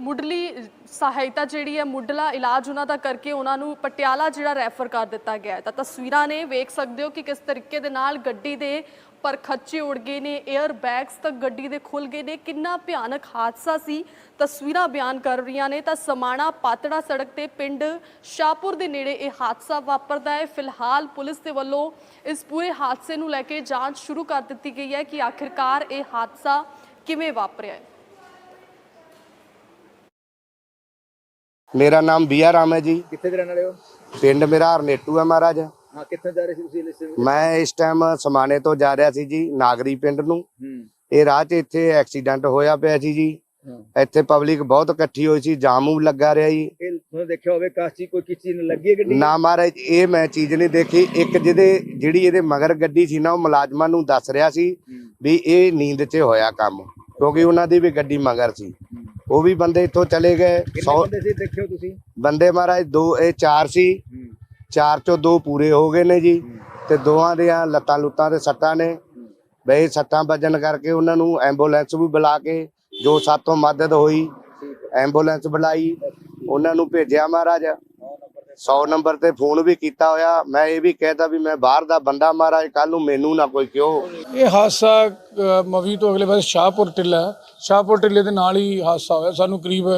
ਮੁੱਢਲੀ ਸਹਾਇਤਾ ਜਿਹੜੀ ਹੈ, ਮੁੱਢਲਾ ਇਲਾਜ ਉਹਨਾਂ ਦਾ ਕਰਕੇ ਉਹਨਾਂ ਨੂੰ ਪਟਿਆਲਾ ਜਿਹੜਾ ਰੈਫਰ ਕਰ ਦਿੱਤਾ ਗਿਆ ਤਾਂ ਤਸਵੀਰਾਂ ਨੇ ਵੇਖ ਸਕਦੇ ਹੋ ਕਿ ਕਿਸ ਤਰੀਕੇ ਦੇ ਨਾਲ ਗੱਡੀ ਦੇ ਪਰ ਖੱਚੇ ਉੜ ਗਏ ਨੇ 에ਅਰ ਬੈਗਸ ਤੱਕ ਗੱਡੀ ਦੇ ਖੁੱਲ ਗਏ ਨੇ। ਕਿੰਨਾ ਭਿਆਨਕ ਹਾਦਸਾ ਸੀ। ਤਸਵੀਰਾਂ ਬਿਆਨ ਕਰ ਰਹੀਆਂ ਨੇ ਤਾਂ ਸਮਾਣਾ ਪਾਤੜਾ ਸੜਕ ਤੇ ਪਿੰਡ ਸ਼ਾਹਪੁਰ ਦੇ ਨੇੜੇ ਇਹ ਹਾਦਸਾ ਵਾਪਰਦਾ ਹੈ। ਫਿਲਹਾਲ ਪੁਲਿਸ ਦੇ ਵੱਲੋਂ ਇਸ ਪੂਰੇ ਹਾਦਸੇ ਨੂੰ ਲੈ ਕੇ ਜਾਂਚ ਸ਼ੁਰੂ ਕਰ ਦਿੱਤੀ ਗਈ ਹੈ ਕਿ ਆਖਿਰਕਾਰ ਇਹ ਹਾਦਸਾ ਕਿਵੇਂ ਵਾਪਰਿਆ ਹੈ। ਮੇਰਾ ਨਾਮ ਬੀਆ ਰਾਮ ਹੈ ਜੀ। ਕਿੱਥੇ ਦੇ ਰਹਿਣ ਵਾਲੇ ਹੋ? ਪਿੰਡ ਮੇਰਾ ਹਰਨੇਟੂ ਹੈ ਮਹਾਰਾਜ। ਹਾਂ ਕਿੱਥੇ ਜਾ ਰਹੇ ਸੀ ਤੁਸੀਂ ਲਿਸਟ ਮੈਂ ਇਸ ਟਾਈਮ ਸਮਾਣੇ ਤੋਂ ਜਾ ਰਿਹਾ ਸੀ ਜੀ ਨਾਗਰੀ ਪਿੰਡ ਨੂੰ। ਇਹ ਰਾਹ 'ਚ ਇੱਥੇ ਐਕਸੀਡੈਂਟ ਹੋਇਆ ਪਿਆ ਸੀ ਜੀ। ਇੱਥੇ ਪਬਲਿਕ ਬਹੁਤ ਇਕੱਠੀ ਹੋਈ ਸੀ ਜਾਮ ਲੱਗਾ ਰਿਹਾ ਜੀ। ਤੁਹਾਨੂੰ ਦੇਖਿਆ ਹੋਵੇ ਕਾਸੀ ਕੋਈ ਕਿਸ ਨਾਲ ਲੱਗੀ ਗੱਡੀ? ਨਾ ਮਹਾਰਾਜ ਇਹ ਮੈਂ ਚੀਜ਼ ਨਹੀਂ ਦੇਖੀ। ਇੱਕ ਜਿਹਦੇ ਜਿਹੜੀ ਇਹਦੇ ਮਗਰ ਗੱਡੀ ਸੀ ਨਾ ਉਹ ਮੁਲਾਜ਼ਮਾਂ ਨੂੰ ਦੱਸ ਰਿਹਾ ਸੀ ਵੀ ਇਹ ਨੀਂਦ 'ਚ ਹੋਇਆ ਕੰਮ ਕਿਉਂਕਿ ਉਹਨਾਂ ਦੀ ਵੀ ਗੱਡੀ ਮਗਰ ਸੀ। ਉਹ ਵੀ ਬੰਦੇ ਇੱਥੋਂ ਚਲੇ ਗਏ ਕਿੰਨੇ 100 ਬੰਦੇ ਸੀ ਦੇਖਿਓ ਤੁਸੀਂ? ਬੰਦੇ ਮਹਾਰਾਜ ਦੋ ਇਹ ਚਾਰ ਸੀ। ਚਾਰ ਚੋਂ ਦੋ ਪੂਰੇ ਹੋ ਗਏ ਨੇ ਜੀ। ਤੇ ਦੋਵਾਂ ਦੀਆਂ ਲੱਤਾਂ ਲੁੱਤਾਂ ਤੇ ਸੱਟਾਂ ਨੇ। ਬਈ ਸੱਟਾਂ ਵੱਜਣ ਕਰਕੇ ਉਹਨਾਂ ਨੂੰ ਐਂਬੂਲੈਂਸ ਵੀ ਬੁਲਾ ਕੇ ਜੋ ਸਾਤੋਂ ਮਦਦ ਹੋਈ, ਐਂਬੂਲੈਂਸ ਬੁਲਾਈ। ਉਹਨਾਂ ਨੂੰ ਭੇਜਿਆ ਮਹਾਰਾਜ। 100 ਨੰਬਰ ਤੇ ਫੋਨ ਵੀ ਕੀਤਾ ਹੋਇਆ। ਮੈਂ ਇਹ ਵੀ ਕਹਿਤਾ ਵੀ ਮੈਂ ਬਾਹਰ ਦਾ ਬੰਦਾ ਮਹਾਰਾਜ ਕੱਲ ਨੂੰ ਮੈਨੂੰ ਨਾ ਕੋਈ ਕਿਉ। ਇਹ ਹਾਦਸਾ ਮਵੀ ਤੋਂ ਅਗਲੇ ਪਾਸੇ ਸ਼ਾਹਪੁਰ ਟਿੱਲਾ ਹੈ। ਸ਼ਾਹਪੁਰ ਟਿੱਲੇ ਦੇ ਨਾਲ ਹੀ ਹਾਦਸਾ ਹੋਇਆ। ਸਾਨੂੰ ਕਰੀਬ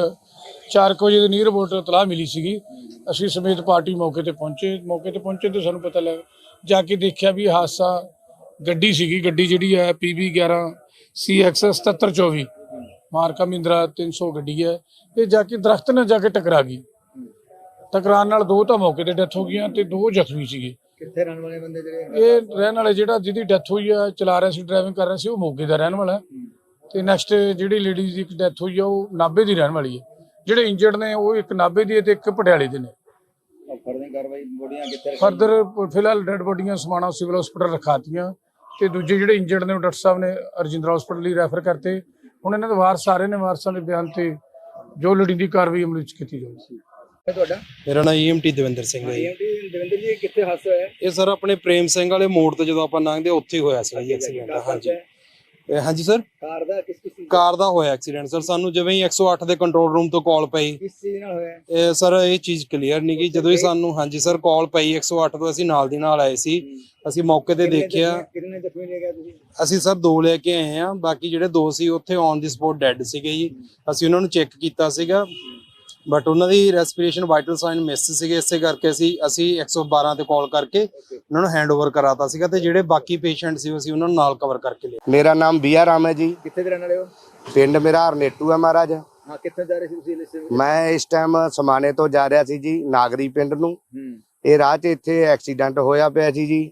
4 ਵਜੇ ਦੇ ਨੀਅਰ ਅਬਾਊਟ ਇਤਲਾਹ ਮਿਲੀ ਸੀਗੀ। ਅਸੀਂ ਸਮੇਤ ਪਾਰਟੀ ਮੌਕੇ ਤੇ ਪਹੁੰਚੇ। ਮੌਕੇ ਤੇ ਪਹੁੰਚੇ ਤੇ ਸਾਨੂੰ ਪਤਾ ਲੱਗਾ ਜਾ ਕੇ ਦੇਖਿਆ ਵੀ ਹਾਦਸਾ ਗੱਡੀ ਸੀਗੀ। ਗੱਡੀ ਜਿਹੜੀ ਹੈ PB 11 CX 7724 ਮਾਰਕਾ ਮਹਿੰਦਰਾ 300 ਗੱਡੀ ਹੈ। ਇਹ ਜਾ ਕੇ ਦਰਖਤ ਨਾਲ ਜਾ ਕੇ ਟਕਰਾ ਗਈ। ਟਕਰਾਉਣ ਨਾਲ ਦੋ ਤਾਂ ਮੌਕੇ ਤੇ ਡੈਥ ਹੋ ਗਈਆਂ ਤੇ ਦੋ ਜ਼ਖਮੀ ਸੀਗੇ। ਕਿੱਥੇ ਰਹਿਣ ਵਾਲੇ ਬੰਦੇ ਜਿਹੜੇ ਇਹ ਰਹਿਣ ਵਾਲੇ ਜਿਹੜਾ ਜਿਹਦੀ ਡੈਥ ਹੋਈ ਆ ਚਲਾ ਰਿਹਾ ਸੀ ਡਰਾਈਵਿੰਗ ਕਰ ਰਿਹਾ ਸੀ ਉਹ ਮੋਗੇ ਦਾ ਰਹਿਣ ਵਾਲਾ। ਤੇ ਨੈਕਸਟ ਜਿਹੜੀ ਲੇਡੀ ਦੀ ਡੈਥ ਹੋਈ ਆ ਉਹ ਨਾਭੇ ਦੀ ਰਹਿਣ ਵਾਲੀ ਹੈ। ਜਿਹੜੇ ਇੰਜਰਡ ਨੇ ਉਹ ਇੱਕ ਨਾਭੇ ਦੀ ਤੇ ਇੱਕ ਪਟਿਆਲੇ ਦੇ ਨੇ। ਫਰਦਰ ਕਾਰਵਾਈ ਬੋਡੀਆਂ ਕਿੱਥੇ? ਫਰਦਰ ਫਿਲਹਾਲ ਡੈਡ ਬੋਡੀਆਂ ਸਮਾਣਾ ਸਿਵਲ ਹਸਪੀਟਲ ਰਖਾਤੀਆਂ ਤੇ ਦੂਜੇ ਜਿਹੜੇ ਇੰਜਰਡ ਨੇ ਉਹ ਡਾਕਟਰ ਸਾਹਿਬ ਨੇ ਰਜਿੰਦਰਾ ਹਸਪੀਟਲ ਲਈ ਰੈਫਰ ਕਰਤੇ। ਹੁਣ ਇਹਨਾਂ ਦੇ ਵਾਰਸ ਸਾਰੇ ਨੇ ਵਾਰਸਾਂ ਦੇ ਬਿਆਨ ਤੇ ਜੋ ਲੋੜੀਂਦੀ ਕਾਰਵਾਈ ਅਮਲ ਵਿੱਚ ਕੀਤੀ ਇਹ ਤੁਹਾਡਾ? ਮੇਰਾ ਨਾਮ ਈਐਮਟੀ ਦਵਿੰਦਰ ਸਿੰਘ ਹੈ ਜੀ। ਡੀਐਮਟੀ ਦਵਿੰਦਰ ਜੀ ਕਿੱਥੇ ਹਾਦਸਾ ਹੋਇਆ? ਇਹ ਸਰ ਆਪਣੇ ਪ੍ਰੇਮ ਸਿੰਘ ਵਾਲੇ ਮੋੜ ਤੇ ਜਦੋਂ ਆਪਾਂ ਲੰਘਦੇ ਉੱਥੇ ਹੀ ਹੋਇਆ ਸੀ ਜੀ ਐਕਸੀਡੈਂਟ ਹਾਂਜੀ। ਹਾਂਜੀ ਸਰ ਕਾਰ ਦਾ ਕਿਸ ਕਿਸ ਚੀਜ਼- ਕਾਰ ਦਾ ਹੋਇਆ ਐਕਸੀਡੈਂਟ ਸਰ ਸਾਨੂੰ ਜਿਵੇਂ ਹੀ 108 ਦੇ ਕੰਟਰੋਲ ਰੂਮ ਤੋਂ ਕਾਲ ਪਈ। ਕਿਸ ਚੀਜ਼ ਨਾਲ ਹੋਇਆ? ਇਹ ਸਰ ਇਹ ਚੀਜ਼ ਕਲੀਅਰ ਨਹੀਂ ਗਈ ਜਦੋਂ ਹੀ ਸਾਨੂੰ ਹਾਂਜੀ ਸਰ ਕਾਲ ਪਈ 108 ਤੋਂ ਅਸੀਂ ਨਾਲ ਦੀ ਨਾਲ ਆਏ ਸੀ। ਅਸੀਂ ਮੌਕੇ ਤੇ ਦੇਖਿਆ। ਕਿੰਨੇ ਜ਼ਖਮੀ ਲੈ ਗਿਆ ਤੁਸੀਂ? ਅਸੀਂ ਸਰ ਦੋ ਲੈ ਕੇ ਆਏ ਆ ਬਾਕੀ ਜਿਹੜੇ ਦੋ ਸੀ ਉੱਥੇ ਔਨ ਦੀ ਸਪੋਟ ਡੈੱਡ ਸੀਗੇ ਜੀ। ਅਸੀਂ ਉਹਨਾਂ ਨੂੰ ਚੈੱਕ ਕੀਤਾ ਸੀਗਾ। ਬਟ ਉਹਨਾਂ ਦੀ ਰੈਸਪੀਰੇਸ਼ਨ ਵਾਈਟਲ ਸਾਈਨ ਮਿਸ ਸੀਗੇ ਇਸੇ ਕਰਕੇ ਅਸੀਂ ਅਸੀਂ 112 ਤੇ ਕਾਲ ਕਰਕੇ ਉਹਨਾਂ ਨੂੰ ਹੈਂਡਓਵਰ ਕਰਾਤਾ ਸੀਗਾ ਤੇ ਜਿਹੜੇ ਬਾਕੀ ਪੇਸ਼ੈਂਟ ਸੀ ਉਹ ਅਸੀਂ ਉਹਨਾਂ ਨੂੰ ਨਾਲ ਕਵਰ ਕਰਕੇ ਲਿਆ। ਮੇਰਾ ਨਾਮ ਬੀਆ ਰਾਮ ਹੈ ਜੀ। ਕਿੱਥੇ ਦੇ ਰਹਿਣ ਵਾਲੇ ਹੋ? ਪਿੰਡ ਮੇਰਾ ਹਰਨੇਟੂ ਹੈ ਮਹਾਰਾਜ। ਹਾਂ ਕਿੱਥੇ ਜਾ ਰਹੇ ਸੀ ਤੁਸੀਂ ਮੈਂ ਇਸ ਟਾਈਮ ਸਮਾਣੇ ਤੋਂ ਜਾ ਰਿਹਾ ਸੀ ਜੀ ਨਾਗਰੀ ਪਿੰਡ ਨੂੰ। ਇਹ ਰਾਹ 'ਚ ਇੱਥੇ ਐਕਸੀਡੈਂਟ ਹੋਇਆ ਪਿਆ ਸੀ ਜੀ।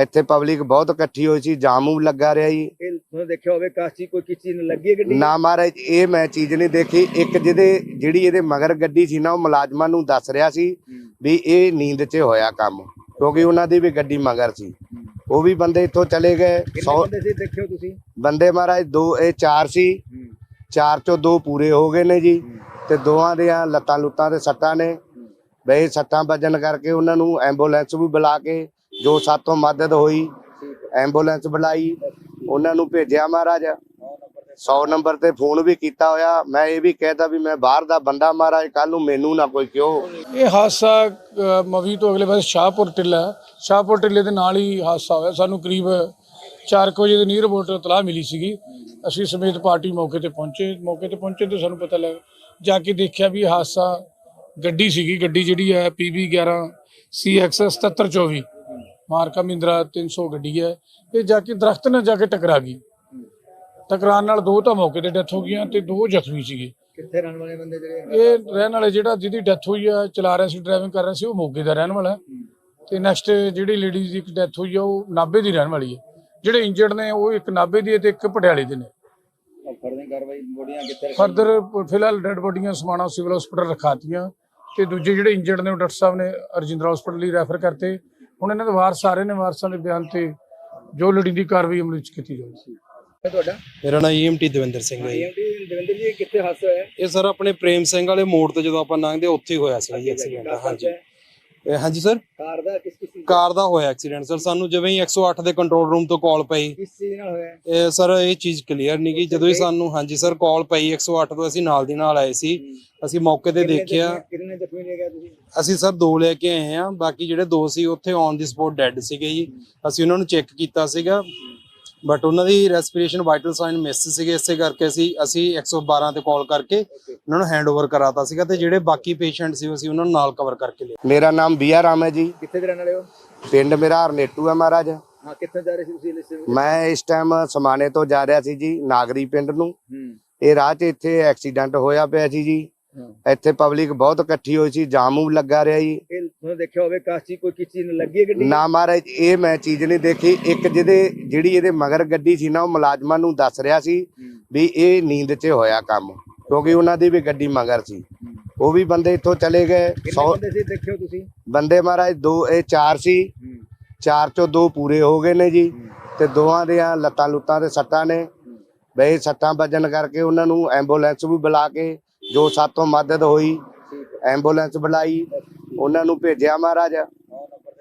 ਇੱਥੇ ਪਬਲਿਕ ਬਹੁਤ ਇਕੱਠੀ ਹੋਈ ਸੀ ਜਾਮੂ ਲੱਗਾ ਰਿਹਾ ਜੀ। ਇਹ ਤੁਹਾਨੂੰ ਦੇਖਿਆ ਹੋਵੇ ਕਾਸੀ ਕੋਈ ਕਿਸ ਨਾਲ ਲੱਗੀ ਹੈ ਗੱਡੀ? ਨਾ ਮਹਾਰਾਜ ਇਹ ਮੈਂ ਚੀਜ਼ ਨਹੀਂ ਦੇਖੀ। ਇੱਕ ਜਿਹਦੇ ਜਿਹੜੀ ਇਹਦੇ ਮਗਰ ਗੱਡੀ ਸੀ ਨਾ ਉਹ ਮੁਲਾਜ਼ਮਾਂ ਨੂੰ ਦੱਸ ਰਿਹਾ ਸੀ। ਵੀ ਇਹ ਨੀਂਦ 'ਚ ਹੋਇਆ ਕੰਮ ਕਿਉਂਕਿ ਉਹਨਾਂ ਦੀ ਵੀ ਗੱਡੀ ਮਗਰ ਸੀ। ਉਹ ਵੀ ਬੰਦੇ ਇੱਥੋਂ ਚਲੇ ਗਏ। ਕਿੰਨੇ 100 ਬੰਦੇ ਸੀ ਦੇਖਿਓ ਤੁਸੀਂ? ਬੰਦੇ ਮਹਾਰਾਜ ਦੋ ਇਹ ਚਾਰ ਸੀ। ਚਾਰ ਚੋਂ ਦੋ ਪੂਰੇ ਹੋ ਗਏ ਨੇ ਜੀ। ਤੇ ਦੋਵਾਂ ਦੀਆਂ ਲੱਤਾਂ ਲੁੱਤਾਂ ਤੇ ਸੱਟਾਂ ਨੇ। ਬਈ ਸੱਟਾਂ ਵੱਜਣ ਕਰਕੇ ਉਹਨਾਂ ਨੂੰ ਐਂਬੂਲੈਂਸ ਵੀ ਬੁਲਾ ਕੇ ਜੋ ਸਾਤੋਂ ਮਦਦ ਹੋਈ ਐਂਬੂਲੈਂਸ ਬੁਲਾਈ, ਉਹਨਾਂ ਨੂੰ ਭੇਜਿਆ ਮਹਾਰਾਜ। 100 ਨੰਬਰ ਤੇ ਫੋਨ ਵੀ ਕੀਤਾ ਹੋਇਆ। ਮੈਂ ਇਹ ਵੀ ਕਹਿਤਾ ਵੀ ਮੈਂ ਬਾਹਰ ਦਾ ਬੰਦਾ ਮਹਾਰਾਜ ਕੱਲ ਨੂੰ ਮੈਨੂੰ ਨਾ ਕੋਈ ਕਿਉ। ਇਹ ਹਾਦਸਾ ਮਵੀ ਤੋਂ ਅਗਲੇ ਪਾਸੇ ਸ਼ਾਹਪੁਰ ਟਿੱਲਾ ਹੈ। ਸ਼ਾਹਪੁਰ ਟਿੱਲੇ ਦੇ ਨਾਲ ਹੀ ਹਾਦਸਾ ਹੋਇਆ। ਸਾਨੂੰ ਕਰੀਬ 4 ਵਜੇ ਦੇ ਨੀਅਰ ਅਬਾਊਟ ਇਤਲਾਹ ਮਿਲੀ ਸੀਗੀ। ਅਸੀਂ ਸਮੇਤ ਪਾਰਟੀ ਮੌਕੇ ਤੇ ਪਹੁੰਚੇ। ਮੌਕੇ ਤੇ ਪਹੁੰਚੇ ਤੇ ਸਾਨੂੰ ਪਤਾ ਲੱਗਾ, ਜਾ ਕੇ ਦੇਖਿਆ ਵੀ ਹਾਦਸਾ ਗੱਡੀ ਸੀਗੀ। ਗੱਡੀ ਜਿਹੜੀ ਹੈ PB 11 CX 7724 ਮਾਰਕਾ ਮਹਿੰਦਰਾ 300 ਗੱਡੀ ਹੈ। ਇਹ ਜਾ ਕੇ ਦਰਖਤ ਨਾਲ ਜਾ ਕੇ ਟਕਰਾ ਗਈ। ਟਕਰਾਉਣ ਨਾਲ ਦੋ ਤਾਂ ਮੌਕੇ ਤੇ ਡੈਥ ਹੋ ਗਈਆਂ ਤੇ ਦੋ ਜ਼ਖਮੀ ਸੀਗੇ। ਕਿੱਥੇ ਰਹਿਣ ਵਾਲੇ ਬੰਦੇ ਜਿਹੜੇ ਇਹ ਰਹਿਣ ਵਾਲੇ ਜਿਹੜਾ ਜਿਹਦੀ ਡੈਥ ਹੋਈ ਆ ਚਲਾ ਰਿਹਾ ਸੀ ਡਰਾਈਵਿੰਗ ਕਰ ਰਿਹਾ ਸੀ ਉਹ ਮੋਗੇ ਦਾ ਰਹਿਣ ਵਾਲਾ। ਤੇ ਨੈਕਸਟ ਜਿਹੜੀ ਲੇਡੀਜ਼ ਦੀ ਡੈਥ ਹੋਈ ਆ ਉਹ ਨਾਭੇ ਦੀ ਰਹਿਣ ਵਾਲੀ ਹੈ। ਜਿਹੜੇ ਇੰਜਰਡ ਨੇ ਉਹ ਇੱਕ ਨਾਭੇ ਦੀ ਹੈ ਤੇ ਇੱਕ ਪਟਿਆਲੇ ਦੇ ਨੇ। ਫਰਦਰ ਫਿਲਹਾਲ ਡੈਡ ਬੋਡੀਆਂ ਸਮਾਣਾ ਸਿਵਲ ਹਸਪੀਟਲ ਰਖਾਤੀਆਂ। ਤੇ ਦੂਜੇ ਜਿਹੜੇ ਇੰਜਰਡ ਨੇ ਉਹ ਡਾਕਟਰ ਸਾਹਿਬ ਨੇ ਰਜਿੰਦਰਾ ਹਸਪੀਟਲ ਲਈ ਰੈਫਰ ਕਰਤੇ। ਹੁਣ ਇਹਨਾਂ ਦੇ ਵਾਰਸ ਸਾਰੇ ਨੇ ਵਾਰਸਾਂ ਦੇ ਬਿਆਨ ਤੇ ਜੋ ਲੋੜੀਂਦੀ ਕਾਰਵਾਈ ਅਮਲ ਵਿੱਚ ਕੀਤੀ ਇਹ ਤੁਹਾਡਾ? ਮੇਰਾ ਨਾਮ ਈਐਮਟੀ ਦਵਿੰਦਰ ਸਿੰਘ ਹੈ ਜੀ। ਦਵਿੰਦਰ ਕਿੱਥੇ ਹਾਦਸਾ ਹੋਇਆ? ਇਹ ਸਰ ਆਪਣੇ ਪ੍ਰੇਮ ਸਿੰਘ ਵਾਲੇ ਮੋੜ ਤੇ ਜਦੋਂ ਆਪਾਂ ਲੰਘਦੇ ਉੱਥੇ ਹੀ ਹੋਇਆ ਸੀ ਜੀ ਐਕਸੀਡੈਂਟ ਹਾਂਜੀ। ਹਾਂਜੀ ਸਰ ਕਾਰ ਦਾ ਕਿਸ ਕਿਸ ਚੀਜ਼- ਕਾਰ ਦਾ ਹੋਇਆ ਐਕਸੀਡੈਂਟ ਸਰ ਸਾਨੂੰ ਜਿਵੇਂ ਹੀ 108 ਦੇ ਕੰਟਰੋਲ ਰੂਮ ਤੋਂ ਕਾਲ ਪਈ। ਕਿਸ ਚੀਜ਼ ਨਾਲ ਹੋਇਆ? ਇਹ ਸਰ ਇਹ ਚੀਜ਼ ਕਲੀਅਰ ਨਹੀਂ ਗਈ ਜਦੋਂ ਹੀ ਸਾਨੂੰ ਹਾਂਜੀ ਸਰ ਕਾਲ ਪਈ 108 ਤੋਂ ਅਸੀਂ ਨਾਲ ਦੀ ਨਾਲ ਆਏ ਸੀ। ਅਸੀਂ ਮੌਕੇ ਤੇ ਦੇਖਿਆ। ਜ਼ਖਮੀ- ਕਿੰਨੇ ਜ਼ਖਮੀ ਲੈ ਗਿਆ ਤੁਸੀਂ? ਅਸੀਂ ਸਰ ਦੋ ਲੈ ਕੇ ਆਏ ਆ ਬਾਕੀ ਜਿਹੜੇ ਦੋ ਸੀ ਉੱਥੇ ਔਨ ਦੀ ਸਪੋਟ ਡੈੱਡ ਸੀਗੇ ਜੀ। ਅਸੀਂ ਉਹਨਾਂ ਨੂੰ ਚੈੱਕ ਕੀਤਾ ਸੀਗਾ। ਬਟ ਉਹਨਾਂ ਦੀ ਰੈਸਪੀਰੇਸ਼ਨ ਵਾਈਟਲ ਸਾਈਨ ਮਿਸ ਸੀਗੇ ਇਸੇ ਕਰਕੇ ਅਸੀਂ ਅਸੀਂ 112 ਤੇ ਕਾਲ ਕਰਕੇ ਉਹਨਾਂ ਨੂੰ ਹੈਂਡਓਵਰ ਕਰਾਤਾ ਸੀਗਾ ਤੇ ਜਿਹੜੇ ਬਾਕੀ ਪੇਸ਼ੈਂਟ ਸੀ ਉਹ ਅਸੀਂ ਉਹਨਾਂ ਨੂੰ ਨਾਲ ਕਵਰ ਕਰਕੇ ਲਿਆ। ਮੇਰਾ ਨਾਮ ਬੀਆ ਰਾਮ ਹੈ ਜੀ। ਕਿੱਥੇ ਦੇ ਰਹਿਣ ਵਾਲੇ ਹੋ? ਪਿੰਡ ਮੇਰਾ ਹਰਨੇਟੂ ਹੈ ਮਹਾਰਾਜ। ਹਾਂ ਕਿੱਥੇ ਜਾ ਰਹੇ ਸੀ ਤੁਸੀਂ ਲਿਸਟ ਮੈਂ ਇਸ ਟਾਈਮ ਸਮਾਣੇ ਤੋਂ ਜਾ ਰਿਹਾ ਸੀ ਜੀ ਨਾਗਰੀ ਪਿੰਡ ਨੂੰ। ਇਹ ਰਾਹ 'ਚ ਇੱਥੇ ਐਕਸੀਡੈਂਟ ਹੋਇਆ ਪਿਆ ਸੀ ਜੀ। ਇੱਥੇ ਪਬਲਿਕ ਬਹੁਤ ਇਕੱਠੀ ਹੋਈ ਸੀ ਜਾਮੂ ਲੱਗਾ ਰਿਹਾ ਜੀ। ਇਹ ਤੁਹਾਨੂੰ ਦੇਖਿਆ ਹੋਵੇ ਕਾਸੀ ਕੋਈ ਕਿਸ ਨਾਲ ਲੱਗੀ ਹੈ ਗੱਡੀ? ਨਾ ਮਹਾਰਾਜ ਇਹ ਮੈਂ ਚੀਜ਼ ਨਹੀਂ ਦੇਖੀ। ਇੱਕ ਜਿਹਦੇ ਜਿਹੜੀ ਇਹਦੇ ਮਗਰ ਗੱਡੀ ਸੀ ਨਾ ਉਹ ਮੁਲਾਜ਼ਮਾਂ ਨੂੰ ਦੱਸ ਰਿਹਾ ਸੀ ਵੀ ਇਹ ਨੀਂਦ 'ਚ ਹੋਇਆ ਕੰਮ ਕਿਉਂਕਿ ਉਹਨਾਂ ਦੀ ਵੀ ਗੱਡੀ ਮਗਰ ਸੀ। ਉਹ ਵੀ ਬੰਦੇ ਇੱਥੋਂ ਚਲੇ ਗਏ। ਕਿੰਨੇ 100 ਬੰਦੇ ਸੀ ਦੇਖਿਓ ਤੁਸੀਂ? ਬੰਦੇ ਮਹਾਰਾਜ ਦੋ ਇਹ ਚਾਰ ਸੀ। ਚਾਰ ਚੋਂ ਦੋ ਪੂਰੇ ਹੋ ਗਏ ਨੇ ਜੀ। ਤੇ ਦੋਵਾਂ ਦੀਆਂ ਲੱਤਾਂ ਲੁੱਤਾਂ ਤੇ ਸੱਟਾਂ ਨੇ। ਬਈ ਸੱਟਾਂ ਵੱਜਣ ਕਰਕੇ ਉਹਨਾਂ ਨੂੰ ਐਂਬੂਲੈਂਸ ਵੀ ਬੁਲਾ ਕੇ ਜੋ ਸਾਤੋਂ ਮਦਦ ਹੋਈ ਐਂਬੂਲੈਂਸ ਬੁਲਾਈ, ਉਹਨਾਂ ਨੂੰ ਭੇਜਿਆ ਮਹਾਰਾਜ।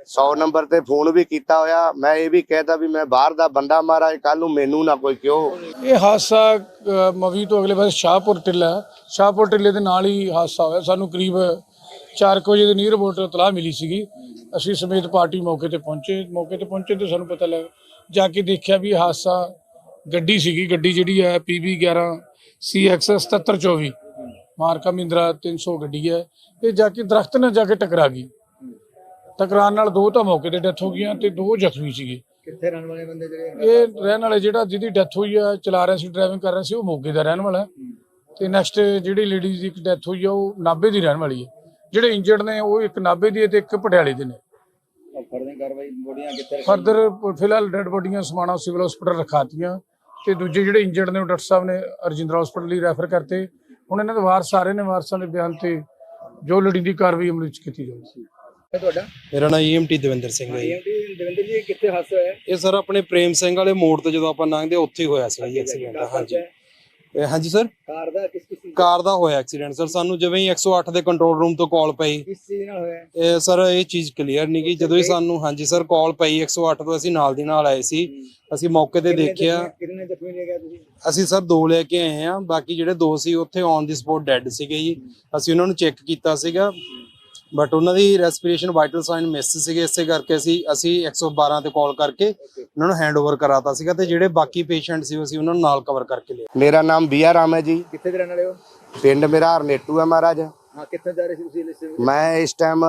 100 ਨੰਬਰ ਤੇ ਫੋਨ ਵੀ ਕੀਤਾ ਹੋਇਆ। ਮੈਂ ਇਹ ਵੀ ਕਹਿਤਾ ਵੀ ਮੈਂ ਬਾਹਰ ਦਾ ਬੰਦਾ ਮਹਾਰਾਜ ਕੱਲ ਨੂੰ ਮੈਨੂੰ ਨਾ ਕੋਈ ਕਿਉ। ਇਹ ਹਾਦਸਾ ਮਵੀ ਤੋਂ ਅਗਲੇ ਪਾਸੇ ਸ਼ਾਹਪੁਰ ਟਿੱਲਾ ਹੈ। ਸ਼ਾਹਪੁਰ ਟਿੱਲੇ ਦੇ ਨਾਲ ਹੀ ਹਾਦਸਾ ਹੋਇਆ। ਸਾਨੂੰ ਕਰੀਬ 4 ਵਜੇ ਦੇ ਨੀਅਰ ਅਬਾਊਟ ਤਲਾਹ ਮਿਲੀ ਸੀਗੀ। ਅਸੀਂ ਸਮੇਤ ਪਾਰਟੀ ਮੌਕੇ ਤੇ ਪਹੁੰਚੇ। ਮੌਕੇ ਤੇ ਪਹੁੰਚੇ ਤੇ ਸਾਨੂੰ ਪਤਾ ਲੱਗਾ, ਜਾ ਕੇ ਦੇਖਿਆ ਵੀ ਇਹ ਹਾਦਸਾ ਗੱਡੀ ਸੀਗੀ। ਗੱਡੀ ਜਿਹੜੀ ਹੈ PB 11 CX 7724 ਮਾਰਕਾ ਮਹਿੰਦਰਾ 300 ਗੱਡੀ ਹੈ। ਇਹ ਜਾ ਕੇ ਦਰਖਤ ਨਾਲ ਜਾ ਕੇ ਟਕਰਾ ਗਈ। ਟਕਰਾਉਣ ਨਾਲ ਦੋ ਤਾਂ ਮੌਕੇ ਤੇ ਡੈਥ ਹੋ ਗਈਆਂ ਤੇ ਦੋ ਜ਼ਖਮੀ ਸੀਗੇ। ਕਿੱਥੇ ਰਹਿਣ ਵਾਲੇ ਬੰਦੇ ਜਿਹੜੇ ਇਹ ਰਹਿਣ ਵਾਲੇ ਜਿਹੜਾ ਜਿਹਦੀ ਡੈਥ ਹੋਈ ਆ ਚਲਾ ਰਿਹਾ ਸੀ ਡਰਾਈਵਿੰਗ ਕਰ ਰਿਹਾ ਸੀ ਉਹ ਮੋਗੇ ਦਾ ਰਹਿਣ ਵਾਲਾ। ਤੇ ਨੈਕਸਟ ਜਿਹੜੀ ਲੇਡੀਜ਼ ਦੀ ਇੱਕ ਡੈਥ ਹੋਈ ਆ ਉਹ ਨਾਭੇ ਦੀ ਰਹਿਣ ਵਾਲੀ ਹੈ। ਜਿਹੜੇ ਇੰਜਰਡ ਨੇ ਉਹ ਇੱਕ ਨਾਭੇ ਦੀ ਹੈ ਤੇ ਇੱਕ ਪਟਿਆਲੇ ਦੇ ਨੇ। ਫਰਦਰ ਫਿਲਹਾਲ ਡੈਡ ਬੋਡੀਆਂ ਸਮਾਣਾ ਸਿਵਲ ਹਸਪੀਟਲ ਰਖਾਤੀਆਂ। ਤੇ ਦੂਜੇ ਜਿਹੜੇ ਇੰਜਰਡ ਨੇ ਉਹ ਡਾਕਟਰ ਸਾਹਿਬ ਨੇ ਰਜਿੰਦਰਾ ਹਸਪੀਟਲ ਲਈ ਰੈਫਰ ਕਰਤੇ। ਹੁਣ ਇਹਨਾਂ ਦੇ ਵਾਰਸ ਆ ਰਹੇ ਨੇ ਵਾਰਸਾਂ ਦੇ ਬਿਆਨ ਤੇ ਜੋ ਲੋੜੀਂਦੀ ਕਾਰਵਾਈ ਅਮਲ ਵਿੱਚ ਕੀਤੀ ਇਹ ਤੁਹਾਡਾ? ਮੇਰਾ ਨਾਮ ਈਐਮਟੀ ਦਵਿੰਦਰ ਸਿੰਘ ਹੈ ਜੀ। ਦਵਿੰਦਰ ਕਿੱਥੇ ਹਾਦਸਾ ਹੋਇਆ? ਇਹ ਸਰ ਆਪਣੇ ਪ੍ਰੇਮ ਸਿੰਘ ਵਾਲੇ ਮੋੜ ਤੇ ਜਦੋਂ ਆਪਾਂ ਲੰਘਦੇ ਉੱਥੇ ਹੀ ਹੋਇਆ ਸੀ ਜੀ ਐਕਸੀਡੈਂਟ ਹਾਂਜੀ। ਹਾਂਜੀ ਸਰ ਕਾਰ ਦਾ ਕਿਸ ਕਿਸ ਚੀਜ਼- ਕਾਰ ਦਾ ਹੋਇਆ ਐਕਸੀਡੈਂਟ ਸਰ ਸਾਨੂੰ ਜਿਵੇਂ ਹੀ 108 ਦੇ ਕੰਟਰੋਲ ਰੂਮ ਤੋਂ ਕਾਲ ਪਈ। ਕਿਸ ਚੀਜ਼ ਨਾਲ ਹੋਇਆ? ਇਹ ਸਰ ਇਹ ਚੀਜ਼ ਕਲੀਅਰ ਨਹੀਂ ਗਈ ਜਦੋਂ ਹੀ ਸਾਨੂੰ ਹਾਂਜੀ ਸਰ ਕਾਲ ਪਈ 108 ਤੋਂ ਅਸੀਂ ਨਾਲ ਦੀ ਨਾਲ ਆਏ ਸੀ। ਅਸੀਂ ਮੌਕੇ ਤੇ ਕਿੰਨੇ ਦੇਖਿਆ। ਜ਼ਖਮੀ- ਕਿੰਨੇ ਜ਼ਖਮੀ ਲੈ ਗਿਆ ਤੁਸੀਂ? ਅਸੀਂ ਸਰ ਦੋ ਲੈ ਕੇ ਆਏ ਹਾਂ। ਬਾਕੀ ਜਿਹੜੇ ਦੋ ਸੀ ਉੱਥੇ ਔਨ ਦੀ ਸਪੋਟ ਡੈੱਡ ਸੀਗੇ ਜੀ। ਅਸੀਂ ਉਹਨਾਂ ਨੂੰ ਚੈੱਕ ਕੀਤਾ ਸੀਗਾ। ਬਟ ਉਹਨਾਂ ਦੀ ਰੈਸਪੀਰੇਸ਼ਨ ਵਾਈਟਲ ਸਾਈਨ ਮਿਸ ਸੀਗੇ। ਇਸੇ ਕਰਕੇ ਅਸੀਂ ਅਸੀਂ 112 ਤੇ ਕਾਲ ਕਰਕੇ ਉਹਨਾਂ ਨੂੰ ਹੈਂਡਓਵਰ ਕਰਾਤਾ ਸੀਗਾ ਤੇ ਜਿਹੜੇ ਬਾਕੀ ਪੇਸ਼ੈਂਟ ਸੀ ਉਹ ਅਸੀਂ ਉਹਨਾਂ ਨੂੰ ਨਾਲ ਕਵਰ ਕਰਕੇ ਲਿਆ। ਮੇਰਾ ਨਾਮ ਬੀਆ ਰਾਮ ਹੈ ਜੀ। ਕਿੱਥੇ ਦੇ ਰਹਿਣ ਵਾਲੇ ਹੋ? ਪਿੰਡ ਮੇਰਾ ਹਰਨੇਟੂ ਹੈ ਮਹਾਰਾਜ। ਹਾਂ ਕਿੱਥੇ ਜਾ ਰਹੇ ਸੀ ਤੁਸੀਂ ਲਿਸੇ ਮੈਂ ਇਸ ਟਾਈਮ